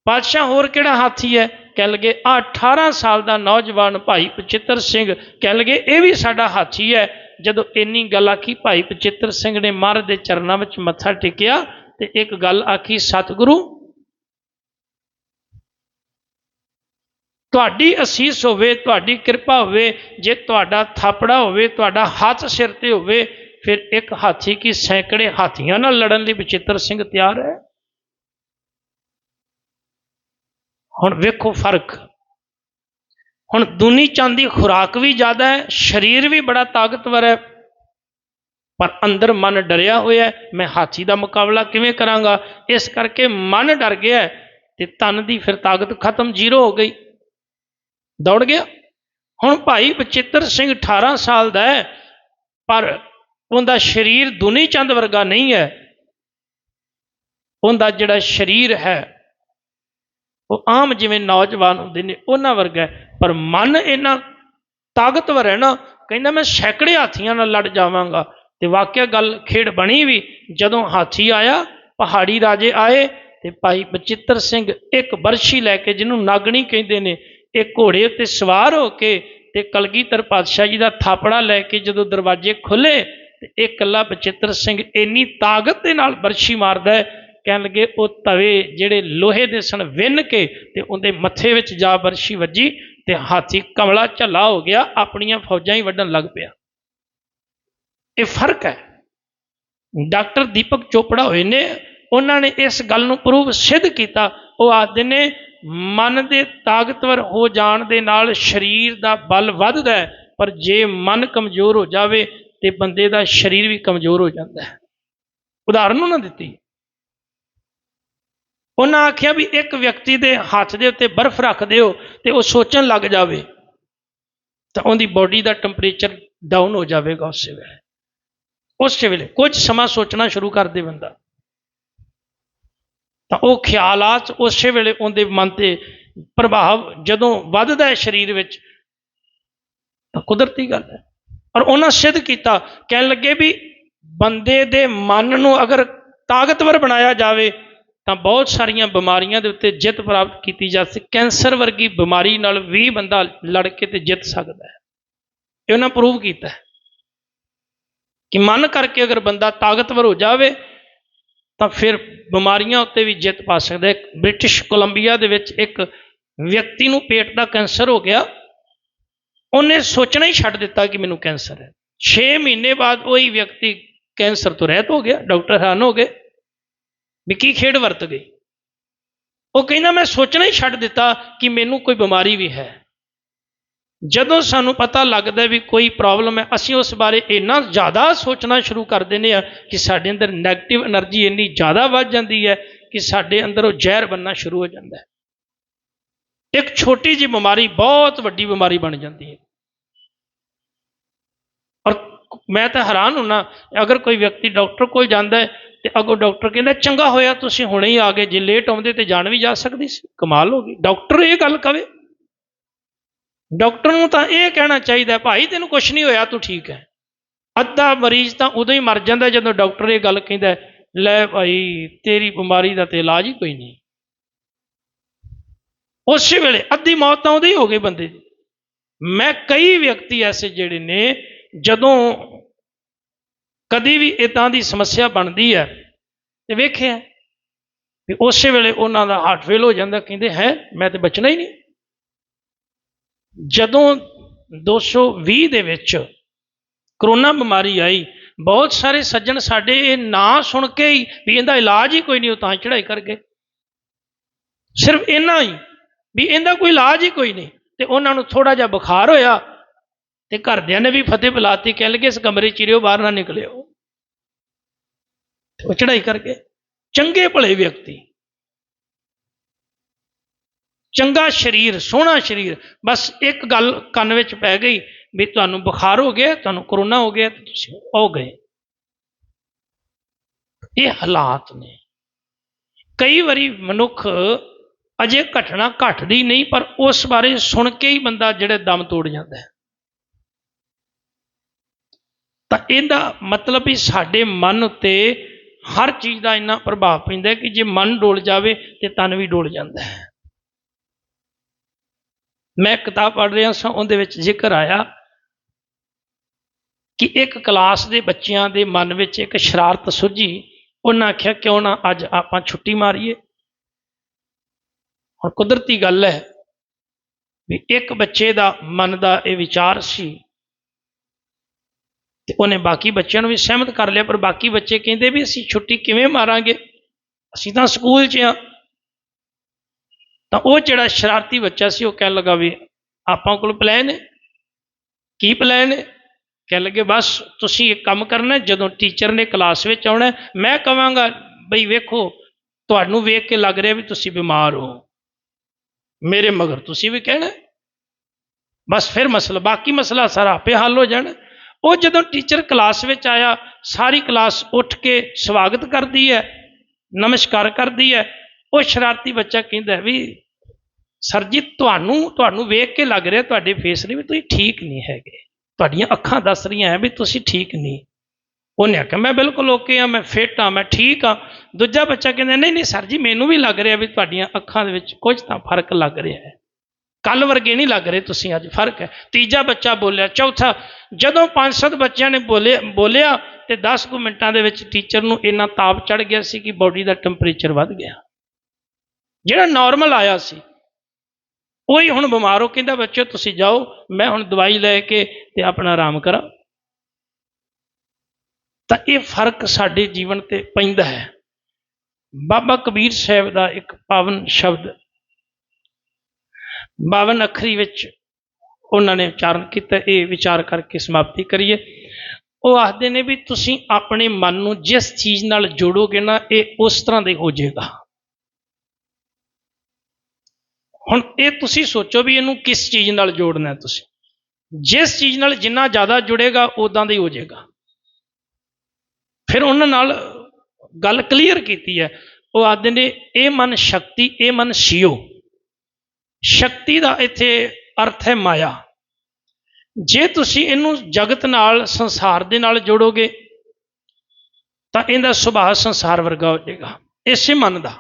ਪਾਤਸ਼ਾਹ ਹੋਰ ਕਿਹੜਾ ਹਾਥੀ ਹੈ? ਕਹਿ ਲਗੇ ਆ 18 ਸਾਲ ਦਾ ਨੌਜਵਾਨ ਭਾਈ ਪਚਿੱਤਰ ਸਿੰਘ। ਕਹਿ ਲਗੇ, ਇਹ ਵੀ ਸਾਡਾ ਹਾਥੀ ਹੈ। ਜਦੋਂ ਇੰਨੀ ਗੱਲ ਆਖੀ, ਭਾਈ ਪਚਿੱਤਰ ਸਿੰਘ ਨੇ ਮਹਾਰਾਜ ਦੇ ਚਰਨਾਂ ਵਿੱਚ ਮੱਥਾ ਟੇਕਿਆ ਤੇ ਇੱਕ ਗੱਲ ਆਖੀ, ਸਤਿਗੁਰੂ, ਤੁਹਾਡੀ ਅਸੀਸ ਹੋਵੇ, ਤੁਹਾਡੀ ਕਿਰਪਾ ਹੋਵੇ, ਜੇ ਤੁਹਾਡਾ ਥਾਪੜਾ ਹੋਵੇ, ਤੁਹਾਡਾ ਹੱਥ ਸਿਰ ਤੇ ਹੋਵੇ, ਫਿਰ ਇੱਕ ਹਾਥੀ ਕੀ ਸੈਂਕੜੇ ਹਾਥੀਆਂ ਨਾਲ ਲੜਨ ਲਈ ਬਚਿੱਤਰ ਸਿੰਘ ਤਿਆਰ ਹੈ? ਹੁਣ ਵੇਖੋ ਫ਼ਰਕ। ਹੁਣ ਦੁਨੀ ਚੰਦ ਦੀ ਖੁਰਾਕ ਵੀ ਜ਼ਿਆਦਾ ਹੈ, ਸਰੀਰ ਵੀ ਬੜਾ ਤਾਕਤਵਰ ਹੈ। ਪਰ ਅੰਦਰ ਮਨ ਡਰਿਆ ਹੋਇਆ ਮੈਂ ਹਾਥੀ ਦਾ ਮੁਕਾਬਲਾ ਕਿਵੇਂ ਕਰਾਂਗਾ? ਇਸ ਕਰਕੇ ਮਨ ਡਰ ਗਿਆ ਹੈ ਤੇ ਤਨ ਦੀ ਫਿਰ ਤਾਕਤ ਖਤਮ ਜ਼ੀਰੋ ਹੋ ਗਈ। ਦੌੜ ਗਿਆ। ਹੁਣ ਭਾਈ ਬਚਿੱਤਰ ਸਿੰਘ 18 ਸਾਲ ਦਾ ਹੈ, ਪਰ ਉਹਦਾ ਸਰੀਰ ਦੁਨੀ ਚੰਦ ਵਰਗਾ ਨਹੀਂ ਹੈ। ਉਹਦਾ ਜਿਹੜਾ ਸਰੀਰ ਹੈ ਉਹ ਆਮ ਜਿਵੇਂ ਨੌਜਵਾਨ ਹੁੰਦੇ ਨੇ, ਉਹਨਾਂ ਵਰਗਾ ਪਰ ਮਨ ਇੰਨਾ ਤਾਕਤਵਰ ਹੈ ਨਾ, ਕਹਿੰਦਾ ਮੈਂ ਸੈਂਕੜੇ ਹਾਥੀਆਂ ਨਾਲ ਲੜ ਜਾਵਾਂਗਾ। ਤੇ ਵਾਕਿਆ ਗੱਲ ਖੇਡ ਬਣੀ ਵੀ, ਜਦੋਂ ਹਾਥੀ ਆਇਆ, ਪਹਾੜੀ ਰਾਜੇ ਆਏ ਤੇ ਭਾਈ ਬਚਿੱਤਰ ਸਿੰਘ ਇੱਕ ਬਰਸ਼ੀ ਲੈ ਕੇ ਜਿਹਨੂੰ ਨਾਗਣੀ ਕਹਿੰਦੇ ਨੇ, ਇਹ ਘੋੜੇ ਉੱਤੇ ਸਵਾਰ ਹੋ ਕੇ ਤੇ ਕਲਗੀਧਰ ਪਾਤਸ਼ਾਹ ਜੀ ਦਾ ਥਾਪੜਾ ਲੈ ਕੇ ਜਦੋਂ ਦਰਵਾਜ਼ੇ ਖੁੱਲੇ ਤੇ ਇਹ ਕੱਲਾ ਬਚਿੱਤਰ ਸਿੰਘ ਇੰਨੀ ਤਾਕਤ ਦੇ ਨਾਲ ਬਰਸ਼ੀ ਮਾਰਦਾ ਹੈ ਕਹਿਣ ਲੱਗੇ, ਉਹ ਤਵੇ ਜਿਹੜੇ ਲੋਹੇ ਦੇ ਸਨ ਵਿੰਨ ਕੇ ਤੇ ਉਹਦੇ ਮੱਥੇ ਵਿੱਚ ਜਾ ਬਰਸ਼ੀ ਵੱਜੀ ਤੇ ਹਾਥੀ ਕਮਲਾ ਝੱਲਾ ਹੋ ਗਿਆ, ਆਪਣੀਆਂ ਫੌਜਾਂ ਹੀ ਵੱਢਣ ਲੱਗ ਪਿਆ। ਇਹ ਫ਼ਰਕ ਹੈ। ਡਾਕਟਰ ਦੀਪਕ ਚੋਪੜਾ ਹੋਏ ਨੇ, ਉਹਨਾਂ ਨੇ ਇਸ ਗੱਲ ਨੂੰ ਪ੍ਰੂਵ ਸਿੱਧ ਕੀਤਾ। ਉਹ ਆਖਦੇ ਨੇ, ਮਨ ਦੇ ਤਾਕਤਵਰ ਹੋ ਜਾਣ ਦੇ ਨਾਲ ਸਰੀਰ ਦਾ ਬਲ ਵੱਧਦਾ ਹੈ, ਪਰ ਜੇ ਮਨ ਕਮਜ਼ੋਰ ਹੋ ਜਾਵੇ ਤੇ ਬੰਦੇ ਦਾ ਸਰੀਰ ਵੀ ਕਮਜ਼ੋਰ ਹੋ ਜਾਂਦਾ ਹੈ। ਉਦਾਹਰਨ ਉਹਨਾਂ ਦਿੱਤੀ। ਉਹਨਾਂ ਆਖਿਆ ਵੀ ਇੱਕ ਵਿਅਕਤੀ ਦੇ ਹੱਥ ਦੇ ਉੱਤੇ ਬਰਫ਼ ਰੱਖ ਦਿਓ ਤੇ ਉਹ ਸੋਚਣ ਲੱਗ ਜਾਵੇ, ਤਾਂ ਉਹਦੀ ਬਾਡੀ ਦਾ ਟੈਂਪਰੇਚਰ ਡਾਊਨ ਹੋ ਜਾਵੇਗਾ ਉਸੇ ਵੇਲੇ। ਉਸੇ ਵੇਲੇ ਕੁਝ ਸਮਾਂ ਸੋਚਣਾ ਸ਼ੁਰੂ ਕਰ ਦੇ ਬੰਦਾ। ਤਾਂ ਉਹ ਖਿਆਲਾਤ ਉਸੇ ਵੇਲੇ ਉਹਦੇ ਮਨ ਤੇ ਪ੍ਰਭਾਵ ਜਦੋਂ ਵੱਧਦਾ ਹੈ ਸਰੀਰ ਵਿੱਚ, ਤਾਂ ਕੁਦਰਤੀ ਗੱਲ ਹੈ। ਔਰ ਉਹਨਾਂ ਸਿੱਧ ਕੀਤਾ, ਕਹਿਣ ਲੱਗੇ ਵੀ ਬੰਦੇ ਦੇ ਮਨ ਨੂੰ ਅਗਰ ਤਾਕਤਵਰ ਬਣਾਇਆ ਜਾਵੇ ਤਾਂ ਬਹੁਤ ਸਾਰੀਆਂ ਬਿਮਾਰੀਆਂ ਦੇ ਉੱਤੇ ਜਿੱਤ ਪ੍ਰਾਪਤ ਕੀਤੀ ਜਾ ਸਕਦੀ ਕੈਂਸਰ ਵਰਗੀ ਬਿਮਾਰੀ ਨਾਲ ਵੀ ਬੰਦਾ ਲੜ ਕੇ ਤੇ ਜਿੱਤ ਸਕਦਾ ਹੈ। ਇਹ ਉਹਨਾਂ ਪ੍ਰੂਵ ਕੀਤਾ ਹੈ ਕਿ ਮਨ ਕਰਕੇ ਅਗਰ ਬੰਦਾ ਤਾਕਤਵਰ ਹੋ ਜਾਵੇ, ਤਾਂ ਫਿਰ ਬਿਮਾਰੀਆਂ ਉੱਤੇ ਵੀ ਜਿੱਤ ਪਾ ਸਕਦਾ ਹੈ। ਬ੍ਰਿਟਿਸ਼ ਕੋਲੰਬੀਆ ਦੇ ਵਿੱਚ ਇੱਕ ਵਿਅਕਤੀ ਨੂੰ ਪੇਟ ਦਾ ਕੈਂਸਰ ਹੋ ਗਿਆ। ਉਹਨੇ ਸੋਚਣਾ ਹੀ ਛੱਡ ਦਿੱਤਾ ਕਿ ਮੈਨੂੰ ਕੈਂਸਰ ਹੈ। 6 ਮਹੀਨੇ ਬਾਅਦ ਉਹੀ ਵਿਅਕਤੀ ਕੈਂਸਰ ਤੋਂ ਰਹਿਤ ਹੋ ਗਿਆ, ਡਾਕਟਰ ਹੈਰਾਨ ਹੋ ਗਏ। ਵੀ ਕੀ ਖੇਡ ਵਰਤ ਗਈ ਉਹ ਕਹਿੰਦਾ, ਮੈਂ ਸੋਚਣਾ ਹੀ ਛੱਡ ਦਿੱਤਾ ਕਿ ਮੈਨੂੰ ਕੋਈ ਬਿਮਾਰੀ ਵੀ ਹੈ। ਜਦੋਂ ਸਾਨੂੰ ਪਤਾ ਲੱਗਦਾ ਵੀ ਕੋਈ ਪ੍ਰੋਬਲਮ ਹੈ, ਅਸੀਂ ਉਸ ਬਾਰੇ ਇੰਨਾ ਜ਼ਿਆਦਾ ਸੋਚਣਾ ਸ਼ੁਰੂ ਕਰ ਦਿੰਦੇ ਆ ਕਿ ਸਾਡੇ ਅੰਦਰ 네ਗੇਟਿਵ એનર્ਜੀ ਇੰਨੀ ਜ਼ਿਆਦਾ ਵੱਧ ਜਾਂਦੀ ਹੈ ਕਿ ਸਾਡੇ ਅੰਦਰ ਉਹ ਜ਼ਹਿਰ ਬੰਨਣਾ ਸ਼ੁਰੂ ਹੋ ਜਾਂਦਾ ਹੈ। ਇੱਕ ਛੋਟੀ ਜੀ ਬਿਮਾਰੀ, ਬਹੁਤ ਵੱਡੀ ਬਿਮਾਰੀ ਬਣ ਜਾਂਦੀ ਹੈ। ਮੈਂ ਤਾਂ ਹੈਰਾਨ ਹੁੰਨਾ, ਅਗਰ ਕੋਈ ਵਿਅਕਤੀ ਡਾਕਟਰ ਕੋਲ ਜਾਂਦਾ ਹੈ, ਤੇ ਅੱਗੋਂ ਡਾਕਟਰ ਕਹਿੰਦਾ, ਚੰਗਾ ਹੋਇਆ ਤੁਸੀਂ ਹੁਣੇ ਹੀ ਆ ਗਏ, ਜੇ ਲੇਟ ਆਉਂਦੇ ਤੇ ਜਾਣ ਵੀ ਜਾ ਸਕਦੀ ਸੀ। ਕਮਾਲ ਹੋ ਗਈ। ਡਾਕਟਰ ਇਹ ਗੱਲ ਕਵੇ। ਡਾਕਟਰ ਨੂੰ ਤਾਂ ਇਹ ਕਹਿਣਾ ਚਾਹੀਦਾ, ਭਾਈ ਤੈਨੂੰ ਕੁਝ ਨਹੀਂ ਹੋਇਆ, ਤੂੰ ਠੀਕ ਹੈ। ਅੱਧਾ ਮਰੀਜ਼ ਤਾਂ ਉਦੋਂ ਹੀ ਮਰ ਜਾਂਦਾ ਜਦੋਂ ਡਾਕਟਰ ਇਹ ਗੱਲ ਕਹਿੰਦਾ, ਲੈ ਭਾਈ, ਤੇਰੀ ਬਿਮਾਰੀ ਦਾ ਤੇ ਇਲਾਜ ਹੀ ਕੋਈ ਨਹੀਂ। ਉਸੇ ਵੇਲੇ ਅੱਧੀ ਮੌਤ ਤਾਂ ਉਦੋਂ ਹੀ ਹੋ ਗਈ ਬੰਦੇ ਦੀ। ਮੈਂ ਕਈ ਵਿਅਕਤੀ ਐਸੇ ਜਿਹੜੇ ਨੇ ਜਦੋਂ ਕਦੀ ਵੀ ਇਦਾਂ ਦੀ ਸਮੱਸਿਆ ਬਣਦੀ ਹੈ, ਤੇ ਵੇਖਿਆ ਵੀ ਉਸੇ ਵੇਲੇ ਉਹਨਾਂ ਦਾ ਹਾਰਟ ਫੇਲ ਹੋ ਜਾਂਦਾ, ਕਹਿੰਦੇ, ਹੈ, ਮੈਂ ਤੇ ਬਚਣਾ ਹੀ ਨਹੀਂ। ਜਦੋਂ 220 ਦੇ ਵਿੱਚ ਕਰੋਨਾ ਬਿਮਾਰੀ ਆਈ, ਬਹੁਤ ਸਾਰੇ ਸੱਜਣ ਸਾਡੇ ਇਹ ਨਾਂ ਸੁਣ ਕੇ ਹੀ ਵੀ ਇਹਦਾ ਇਲਾਜ ਹੀ ਕੋਈ ਨਹੀਂ, ਉਹ ਤਾਂ ਚੜਾਈ ਕਰ ਗਏ ਸਿਰਫ ਇੰਨਾ ਹੀ ਵੀ ਇਹਦਾ ਕੋਈ ਇਲਾਜ ਹੀ ਕੋਈ ਨਹੀਂ, ਤੇ ਉਹਨਾਂ ਨੂੰ ਥੋੜਾ ਜਿਹਾ ਬੁਖਾਰ ਹੋਇਆ ਤੇ ਘਰਦਿਆਂ ਨੇ ਵੀ ਫਤਿਹ ਬੁਲਾਤੀ ਕਹਿ ਲੱਗੇ, ਇਸ ਕਮਰੇ ਚ ਰਿਓ ਬਾਹਰ ਨਾ ਨਿਕਲਿਓ। ਉਹ ਚੜਾਈ ਕਰਕੇ ਚੰਗੇ ਭਲੇ ਵਿਅਕਤੀ। ਚੰਗਾ ਸਰੀਰ, ਸੋਹਣਾ ਸਰੀਰ, ਬਸ ਇੱਕ ਗੱਲ ਕੰਨ ਵਿੱਚ ਪੈ ਗਈ ਵੀ ਤੁਹਾਨੂੰ ਬੁਖਾਰ ਹੋ ਗਿਆ, ਤੁਹਾਨੂੰ ਕਰੋਨਾ ਹੋ ਗਿਆ, ਤੇ ਤੁਸੀਂ ਹੋ ਗਏ। ਇਹ ਹਾਲਾਤ ਨੇ। ਕਈ ਵਾਰੀ ਮਨੁੱਖ ਅਜੇ ਘਟਨਾ ਘਟਦੀ ਨਹੀਂ, ਪਰ ਉਸ ਬਾਰੇ ਸੁਣ ਕੇ ਹੀ ਬੰਦਾ ਜਿਹੜੇ ਦਮ ਤੋੜ ਜਾਂਦਾ ਹੈ। ਤਾਂ ਇਹਦਾ ਮਤਲਬ ਵੀ ਸਾਡੇ ਮਨ ਉੱਤੇ ਹਰ ਚੀਜ਼ ਦਾ ਇੰਨਾ ਪ੍ਰਭਾਵ ਪੈਂਦਾ ਕਿ ਜੇ ਮਨ ਡੋਲ ਜਾਵੇ ਤੇ ਤਨ ਵੀ ਡੋਲ ਜਾਂਦਾ ਹੈ। ਮੈਂ ਕਿਤਾਬ ਪੜ੍ਹ ਰਿਹਾ ਸਾਂ, ਉਹਦੇ ਵਿੱਚ ਜ਼ਿਕਰ ਆਇਆ ਕਿ ਇੱਕ ਕਲਾਸ ਦੇ ਬੱਚਿਆਂ ਦੇ ਮਨ ਵਿੱਚ ਇੱਕ ਸ਼ਰਾਰਤ ਸੁੱਝੀ। ਉਹਨਾਂ ਆਖਿਆ, ਕਿਉਂ ਨਾ ਅੱਜ ਆਪਾਂ ਛੁੱਟੀ ਮਾਰੀਏ? ਹੁਣ ਕੁਦਰਤੀ ਗੱਲ ਹੈ ਵੀ ਇੱਕ ਬੱਚੇ ਦਾ ਮਨ ਦਾ ਇਹ ਵਿਚਾਰ ਸੀ ਤੇ ਉਹਨੇ ਬਾਕੀ ਬੱਚਿਆਂ ਨੂੰ ਵੀ ਸਹਿਮਤ ਕਰ ਲਿਆ, ਪਰ ਬਾਕੀ ਬੱਚੇ ਕਹਿੰਦੇ ਵੀ ਅਸੀਂ ਛੁੱਟੀ ਕਿਵੇਂ ਮਾਰਾਂਗੇ? ਅਸੀਂ ਤਾਂ ਸਕੂਲ 'ਚ ਆ ਤਾਂ ਉਹ ਜਿਹੜਾ ਸ਼ਰਾਰਤੀ ਬੱਚਾ ਸੀ, ਉਹ ਕਹਿਣ ਲੱਗਾ ਵੀ ਆਪਾਂ ਕੋਲ ਪਲਾਨ ਹੈ। ਕੀ ਪਲਾਨ ਹੈ? ਕਹਿਣ ਲੱਗੇ, ਬਸ ਤੁਸੀਂ ਇੱਕ ਕੰਮ ਕਰਨਾ, ਜਦੋਂ ਟੀਚਰ ਨੇ ਕਲਾਸ ਵਿੱਚ ਆਉਣਾ ਮੈਂ ਕਹਾਂਗਾ ਬਈ ਵੇਖੋ, ਤੁਹਾਨੂੰ ਵੇਖ ਕੇ ਲੱਗ ਰਿਹਾ ਵੀ ਤੁਸੀਂ ਬਿਮਾਰ ਹੋ। ਮੇਰੇ ਮਗਰ ਤੁਸੀਂ ਵੀ ਕਹਿਣਾ ਬਸ ਫਿਰ ਮਸਲਾ, ਬਾਕੀ ਮਸਲਾ ਸਾਰਾ ਆਪੇ ਹੱਲ ਹੋ ਜਾਣਾ ਉਹ ਜਦੋਂ ਟੀਚਰ ਕਲਾਸ ਵਿੱਚ ਆਇਆ, ਸਾਰੀ ਕਲਾਸ ਉੱਠ ਕੇ ਸਵਾਗਤ ਕਰਦੀ ਹੈ, ਨਮਸਕਾਰ ਕਰਦੀ ਹੈ, ਉਹ ਸ਼ਰਾਰਤੀ ਬੱਚਾ ਕਹਿੰਦਾ ਵੀ, ਸਰ ਜੀ, ਤੁਹਾਨੂੰ ਤੁਹਾਨੂੰ ਵੇਖ ਕੇ ਲੱਗ ਰਿਹਾ ਤੁਹਾਡੇ ਫੇਸ ਨੇ ਵੀ ਤੁਸੀਂ ਠੀਕ ਨਹੀਂ ਹੈਗੇ। ਤੁਹਾਡੀਆਂ ਅੱਖਾਂ ਦੱਸ ਰਹੀਆਂ ਹੈ ਵੀ ਤੁਸੀਂ ਠੀਕ ਨਹੀਂ। ਉਹਨੇ ਆਖਿਆ, ਮੈਂ ਬਿਲਕੁਲ ਓਕੇ ਆ ਮੈਂ ਫਿੱਟ ਆ ਮੈਂ ਠੀਕ ਆ ਦੂਜਾ ਬੱਚਾ ਕਹਿੰਦਾ, ਨਹੀਂ ਨਹੀਂ ਸਰ ਜੀ, ਮੈਨੂੰ ਵੀ ਲੱਗ ਰਿਹਾ ਵੀ ਤੁਹਾਡੀਆਂ ਅੱਖਾਂ ਦੇ ਵਿੱਚ ਕੁਝ ਤਾਂ ਫ਼ਰਕ ਲੱਗ ਰਿਹਾ ਹੈ। ਕੱਲ ਵਰਗੇ ਨਹੀਂ ਲੱਗ ਰਹੇ ਤੁਸੀਂ ਅੱਜ, ਫ਼ਰਕ ਹੈ। ਤੀਜਾ ਬੱਚਾ ਬੋਲਿਆ, ਚੌਥਾ, ਜਦੋਂ ਪੰਜ ਸੱਤ ਬੱਚਿਆਂ ਨੇ ਬੋਲੇ, ਬੋਲਿਆ, ਤੇ 10 ਕੁ ਮਿੰਟਾਂ ਦੇ ਵਿੱਚ ਟੀਚਰ ਨੂੰ ਇੰਨਾ ਤਾਪ ਚੜ ਗਿਆ ਸੀ ਕਿ ਬਾਡੀ ਦਾ ਟੈਂਪਰੇਚਰ ਵੱਧ ਗਿਆ। ਜਿਹੜਾ ਨਾਰਮਲ ਆਇਆ ਸੀ, ਉਹੀ ਹੁਣ ਬਿਮਾਰ ਹੋ ਕਹਿੰਦਾ ਬੱਚੇ ਤੁਸੀਂ ਜਾਓ, ਮੈਂ ਹੁਣ ਦਵਾਈ ਲੈ ਕੇ ਤੇ ਆਪਣਾ ਆਰਾਮ ਕਰਾਂ। ਤਾਂ ਇਹ ਫ਼ਰਕ ਸਾਡੇ ਜੀਵਨ ਤੇ ਪੈਂਦਾ ਹੈ। ਬਾਬਾ ਕਬੀਰ ਸਾਹਿਬ ਦਾ ਇੱਕ ਪਾਵਨ ਸ਼ਬਦ ਬਾਵਨ ਅੱਖਰੀ ਵਿੱਚ ਉਹਨਾਂ ਨੇ ਉਚਾਰਨ ਕੀਤਾ, ਇਹ ਵਿਚਾਰ ਕਰਕੇ ਸਮਾਪਤੀ ਕਰੀਏ। ਉਹ ਆਖਦੇ ਨੇ ਵੀ ਤੁਸੀਂ ਆਪਣੇ ਮਨ ਨੂੰ ਜਿਸ ਚੀਜ਼ ਨਾਲ ਜੋੜੋਗੇ ਨਾ, ਇਹ ਉਸ ਤਰ੍ਹਾਂ ਦੇ ਹੋ ਜਾਏਗਾ। ਹੁਣ ਇਹ ਤੁਸੀਂ ਸੋਚੋ ਵੀ ਇਹਨੂੰ ਕਿਸ ਚੀਜ਼ ਨਾਲ ਜੋੜਨਾ ਹੈ ਤੁਸੀਂ। ਜਿਸ ਚੀਜ਼ ਨਾਲ ਜਿੰਨਾ ਜ਼ਿਆਦਾ ਜੁੜੇਗਾ ਉਦਾਂ ਦਾ ਹੀ ਹੋ ਜਾਏਗਾ। ਫਿਰ ਉਹਨਾਂ ਨਾਲ ਗੱਲ ਕਲੀਅਰ ਕੀਤੀ ਹੈ। ਉਹ ਆਖਦੇ ਨੇ, ਇਹ ਮਨ ਸ਼ਕਤੀ, ਇਹ ਮਨ ਸ਼ਿਓ। ਸ਼ਕਤੀ ਦਾ ਇੱਥੇ ਅਰਥ ਹੈ ਮਾਇਆ। ਜੇ ਤੁਸੀਂ ਇਹਨੂੰ ਜਗਤ ਨਾਲ, ਸੰਸਾਰ ਦੇ ਨਾਲ ਜੋੜੋਗੇ, ਤਾਂ ਇਹਦਾ ਸੁਭਾਅ ਸੰਸਾਰ ਵਰਗਾ ਹੋ ਜਾਏਗਾ। ਇਸੇ ਮਨ ਦਾ।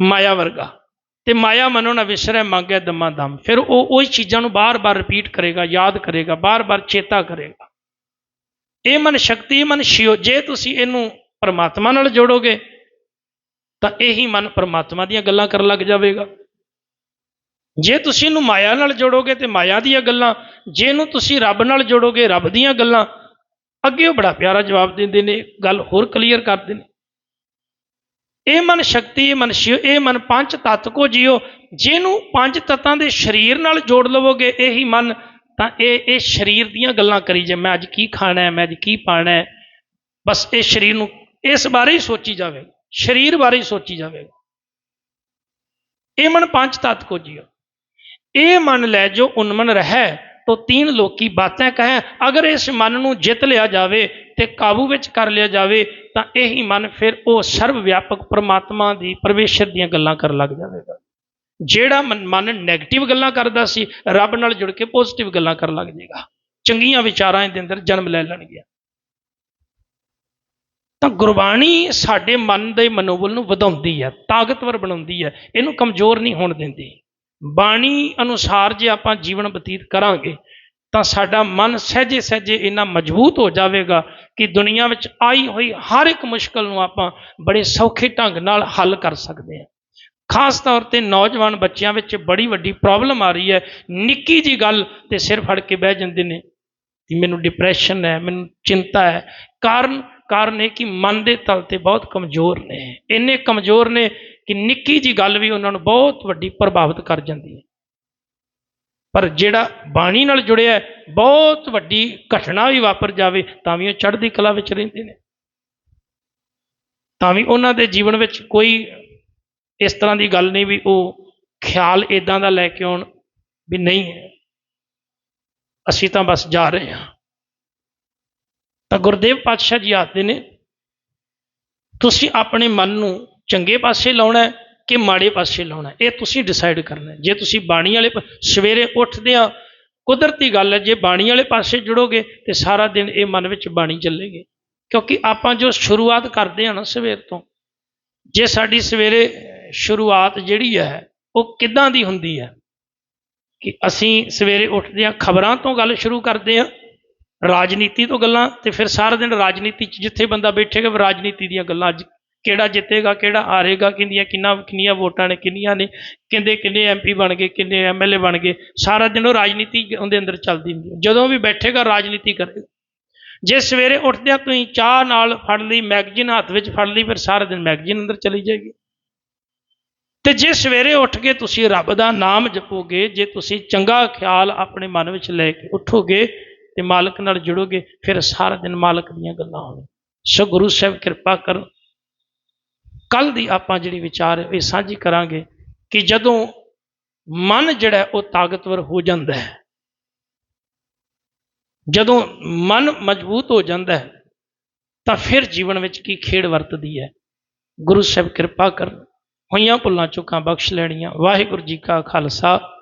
ਮਾਇਆ ਵਰਗਾ। ਤੇ ਮਾਇਆ ਮਨੋਂ ਨਾ ਵਿਸਰੈ, ਮੰਗੈ ਦਮਾ ਦਮ। ਫਿਰ ਉਹ ਉਹੀ ਚੀਜ਼ਾਂ ਨੂੰ ਬਾਰ-ਬਾਰ ਰਿਪੀਟ ਕਰੇਗਾ, ਯਾਦ ਕਰੇਗਾ, ਬਾਰ-ਬਾਰ ਚੇਤਾ ਕਰੇਗਾ। ਇਹ ਮਨ ਸ਼ਕਤੀ, ਇਹ ਮਨ ਸ਼ਿਓ। ਜੇ ਤੁਸੀਂ ਇਹਨੂੰ ਪਰਮਾਤਮਾ ਨਾਲ ਜੋੜੋਗੇ, ਤਾਂ ਇਹੀ ਮਨ ਪਰਮਾਤਮਾ ਦੀਆਂ ਗੱਲਾਂ ਕਰਨ ਲੱਗ ਜਾਵੇਗਾ। ਜੇ ਤੁਸੀਂ ਇਹਨੂੰ ਮਾਇਆ ਨਾਲ ਜੋੜੋਗੇ ਤੇ ਮਾਇਆ ਦੀਆਂ ਗੱਲਾਂ, ਜੇ ਇਹਨੂੰ ਤੁਸੀਂ ਰੱਬ ਨਾਲ ਜੋੜੋਗੇ, ਰੱਬ ਦੀਆਂ ਗੱਲਾਂ, ਅੱਗੇ ਉਹ ਬੜਾ ਪਿਆਰਾ ਜਵਾਬ ਦਿੰਦੇ ਨੇ, ਗੱਲ ਹੋਰ ਕਲੀਅਰ ਕਰਦੇ ਨੇ। ਇਹ ਮਨ ਸ਼ਕਤੀ, ਇਹ ਮਨ ਸ਼ਿਵ, ਇਹ ਮਨ ਪੰਜ ਤੱਤ ਕੋ ਜਿਓ, ਜਿਹਨੂੰ ਪੰਜ ਤੱਤਾਂ ਦੇ ਸਰੀਰ ਨਾਲ ਜੋੜ ਲਵੋਗੇ, ਇਹੀ ਮਨ, ਤਾਂ ਇਹ ਇਹ ਸਰੀਰ ਦੀਆਂ ਗੱਲਾਂ ਕਰੀ ਜੇ ਮੈਂ ਅੱਜ ਕੀ ਖਾਣਾ ਹੈ, ਮੈਂ ਅੱਜ ਕੀ ਪਾਣਾ ਹੈ। ਬਸ ਇਹ ਸਰੀਰ ਨੂੰ, ਇਸ ਬਾਰੇ ਹੀ ਸੋਚੀ ਜਾਵੇ, ਸਰੀਰ ਬਾਰੇ ਹੀ ਸੋਚੀ ਜਾਵੇ। ਇਹ ਮਨ ਪੰਜ ਤੱਤ ਕੋ ਜਿਓ। ਇਹ ਮਨ ਲੈ ਜੋ ਉਨਮਨ ਰਹਿ, ਤੋ ਤੀਨ ਲੋਕੀ ਬਾਤਾਂ ਕਹੇ ਅਗਰ ਇਸ ਮਨ ਨੂੰ ਜਿੱਤ ਲਿਆ ਜਾਵੇ ਤੇ ਕਾਬੂ ਵਿੱਚ ਕਰ ਲਿਆ ਜਾਵੇ, ਤਾਂ ਇਹੀ ਮਨ ਫਿਰ ਉਹ ਸਰਵ ਵਿਆਪਕ ਪ੍ਰਮਾਤਮਾ ਦੀ ਪਰਮੇਸ਼ਰ ਦੀਆਂ ਗੱਲਾਂ ਕਰਨ ਲੱਗ ਜਾਵੇਗਾ। ਜਿਹੜਾ ਮਨ ਮਨ ਨੈਗੇਟਿਵ ਗੱਲਾਂ ਕਰਦਾ ਸੀ, ਰੱਬ ਨਾਲ ਜੁੜ ਕੇ ਪੋਜ਼ਿਟਿਵ ਗੱਲਾਂ ਕਰਨ ਲੱਗ ਜਾਏਗਾ। ਚੰਗੀਆਂ ਵਿਚਾਰਾਂ ਦੇ ਅੰਦਰ ਜਨਮ ਲੈ ਲੈਣਗੀਆਂ। ਤਾਂ ਗੁਰਬਾਣੀ ਸਾਡੇ ਮਨ ਦੇ ਮਨੋਬਲ ਨੂੰ ਵਧਾਉਂਦੀ ਹੈ, ਤਾਕਤਵਰ ਬਣਾਉਂਦੀ ਹੈ, ਇਹਨੂੰ ਕਮਜ਼ੋਰ ਨਹੀਂ ਹੋਣ ਦਿੰਦੀ। ਬਾਣੀ ਅਨੁਸਾਰ ਜੇ ਆਪਾਂ ਜੀਵਨ ਬਤੀਤ ਕਰਾਂਗੇ, ਤਾਂ ਸਾਡਾ ਮਨ ਸਹਿਜੇ ਸਹਿਜੇ ਇੰਨਾ ਮਜ਼ਬੂਤ ਹੋ ਜਾਵੇਗਾ ਕਿ ਦੁਨੀਆ ਵਿੱਚ ਆਈ ਹੋਈ ਹਰ ਇੱਕ ਮੁਸ਼ਕਲ ਨੂੰ ਆਪਾਂ ਬੜੇ ਸੌਖੇ ਢੰਗ ਨਾਲ ਹੱਲ ਕਰ ਸਕਦੇ ਹਾਂ। ਖਾਸ ਤੌਰ ਤੇ ਨੌਜਵਾਨ ਬੱਚਿਆਂ ਵਿੱਚ ਬੜੀ ਵੱਡੀ ਪ੍ਰੋਬਲਮ ਆ ਰਹੀ ਹੈ। ਨਿੱਕੀ ਜੀ ਗੱਲ ਤੇ ਸਿਰ ਫੜ ਕੇ ਬਹਿ ਜਾਂਦੇ ਨੇ ਕਿ ਮੈਨੂੰ ਡਿਪਰੈਸ਼ਨ ਹੈ, ਮੈਨੂੰ ਚਿੰਤਾ ਹੈ। ਕਾਰਨ ਕਾਰਨ ਇਹ ਕਿ ਮਨ ਦੇ ਤਲ ਤੇ ਬਹੁਤ ਕਮਜ਼ੋਰ ਨੇ। ਇੰਨੇ ਕਮਜ਼ੋਰ ਨੇ ਕਿ ਨਿੱਕੀ ਜੀ ਗੱਲ ਵੀ ਉਹਨਾਂ ਨੂੰ ਬਹੁਤ ਵੱਡੀ ਪ੍ਰਭਾਵਿਤ ਕਰ ਜਾਂਦੀ ਹੈ। ਪਰ ਜਿਹੜਾ ਬਾਣੀ ਨਾਲ ਜੁੜਿਆ ਬਹੁਤ ਵੱਡੀ ਘਟਨਾ ਵੀ ਵਾਪਰ ਜਾਵੇ, ਤਾਂ ਵੀ ਉਹ ਚੜ੍ਹਦੀ ਕਲਾ ਵਿੱਚ ਰਹਿੰਦੇ ਨੇ। ਤਾਂ ਵੀ ਉਹਨਾਂ ਦੇ ਜੀਵਨ ਵਿੱਚ ਕੋਈ ਇਸ ਤਰ੍ਹਾਂ ਦੀ ਗੱਲ ਨਹੀਂ ਵੀ ਉਹ ਖਿਆਲ ਇਦਾਂ ਦਾ ਲੈ ਕੇ ਆਉਣ ਵੀ ਨਹੀਂ ਹੈ। ਅਸੀਂ ਤਾਂ ਬਸ ਜਾ ਰਹੇ ਹਾਂ। ਤਾਂ ਗੁਰਦੇਵ ਪਾਤਸ਼ਾਹ ਜੀ ਆਖਦੇ ਨੇ, ਤੁਸੀਂ ਆਪਣੇ ਮਨ ਨੂੰ ਚੰਗੇ ਪਾਸੇ ਲਾਉਣਾ ਕਿ ਮਾੜੇ ਪਾਸੇ ਲਾਉਣਾ ਇਹ ਤੁਸੀਂ ਡਿਸਾਈਡ ਕਰਨਾ ਜੇ ਤੁਸੀਂ ਬਾਣੀ ਵਾਲੇ ਪਾ- ਸਵੇਰੇ ਉੱਠਦੇ ਆ ਕੁਦਰਤੀ ਗੱਲ ਹੈ, ਜੇ ਬਾਣੀ ਵਾਲੇ ਪਾਸੇ ਜੁੜੋਗੇ, ਤੇ ਸਾਰਾ ਦਿਨ ਇਹ ਮਨ ਵਿੱਚ ਬਾਣੀ ਚੱਲੇਗੀ। ਕਿਉਂਕਿ ਆਪਾਂ ਜੋ ਸ਼ੁਰੂਆਤ ਕਰਦੇ ਆ ਨਾ ਸਵੇਰ ਤੋਂ, ਜੇ ਸਾਡੀ ਸਵੇਰੇ ਸ਼ੁਰੂਆਤ ਜਿਹੜੀ ਹੈ, ਉਹ ਕਿੱਦਾਂ ਦੀ ਹੁੰਦੀ ਹੈ? ਕਿ ਅਸੀਂ ਸਵੇਰੇ ਉੱਠਦੇ ਆ ਖਬਰਾਂ ਤੋਂ ਗੱਲ ਸ਼ੁਰੂ ਕਰਦੇ ਆ ਰਾਜਨੀਤੀ ਤੋਂ ਗੱਲਾਂ, ਤੇ ਫਿਰ ਸਾਰਾ ਦਿਨ ਰਾਜਨੀਤੀ 'ਚ ਜਿੱਥੇ ਬੰਦਾ ਬੈਠੇਗਾ ਰਾਜਨੀਤੀ ਦੀਆਂ ਗੱਲਾਂ ਅੱਜ ਕਿਹੜਾ ਜਿੱਤੇਗਾ, ਕਿਹੜਾ ਹਾਰੇਗਾ, ਕਿੰਨੀਆਂ, ਕਿੰਨਾ, ਕਿੰਨੀਆਂ ਵੋਟਾਂ ਨੇ, ਕਿੰਨੀਆਂ ਨੇ, ਕਿੰਦੇ, ਕਿੰਨੇ ਐਮਪੀ ਬਣ ਗਏ, ਕਿੰਨੇ ਐਮਐਲਏ ਬਣ ਗਏ, ਸਾਰਾ ਦਿਨ ਉਹ ਰਾਜਨੀਤੀ ਉਹਦੇ ਅੰਦਰ ਚੱਲਦੀ ਹੁੰਦੀ ਹੈ। ਜਦੋਂ ਵੀ ਬੈਠੇਗਾ, ਰਾਜਨੀਤੀ ਕਰੇਗਾ। ਜੇ ਸਵੇਰੇ ਉੱਠਦਿਆਂ ਤੁਸੀਂ ਚਾਹ ਨਾਲ ਫੜ ਲਈ, ਮੈਗਜ਼ੀਨ ਹੱਥ ਵਿੱਚ ਫੜ ਲਈ, ਫਿਰ ਸਾਰਾ ਦਿਨ ਮੈਗਜ਼ੀਨ ਅੰਦਰ ਚਲੀ ਜਾਏਗੀ। ਤੇ ਜੇ ਸਵੇਰੇ ਉੱਠ ਕੇ ਤੁਸੀਂ ਰੱਬ ਦਾ ਨਾਮ ਜਪੋਗੇ, ਜੇ ਤੁਸੀਂ ਚੰਗਾ ਖਿਆਲ ਆਪਣੇ ਮਨ ਵਿੱਚ ਲੈ ਕੇ ਉੱਠੋਗੇ ਤੇ ਮਾਲਕ ਨਾਲ ਜੁੜੋਗੇ, ਫਿਰ ਸਾਰਾ ਦਿਨ ਮਾਲਕ ਦੀਆਂ ਗੱਲਾਂ ਹੋਣਗੀਆਂ। ਸੋ ਗੁਰੂ ਸਾਹਿਬ ਕਿਰਪਾ ਕਰਨ ਕੱਲ ਦੀ ਆਪਾਂ ਜਿਹੜੀ ਵਿਚਾਰ ਇਹ ਸਾਂਝੀ ਕਰਾਂਗੇ ਕਿ ਜਦੋਂ ਮਨ ਜਿਹੜਾ ਉਹ ਤਾਕਤਵਰ ਹੋ ਜਾਂਦਾ ਹੈ। ਜਦੋਂ ਮਨ ਮਜ਼ਬੂਤ ਹੋ ਜਾਂਦਾ ਹੈ, ਤਾਂ ਫਿਰ ਜੀਵਨ ਵਿੱਚ ਕੀ ਖੇਡ ਵਰਤਦੀ ਹੈ? ਗੁਰੂ ਸਾਹਿਬ ਕਿਰਪਾ ਕਰਨ। ਹੋਈਆਂ ਭੁੱਲਾਂ ਚੁੱਕਾਂ ਬਖਸ਼ ਲੈਣੀਆਂ। ਵਾਹਿਗੁਰੂ ਜੀ ਕਾ ਖਾਲਸਾ।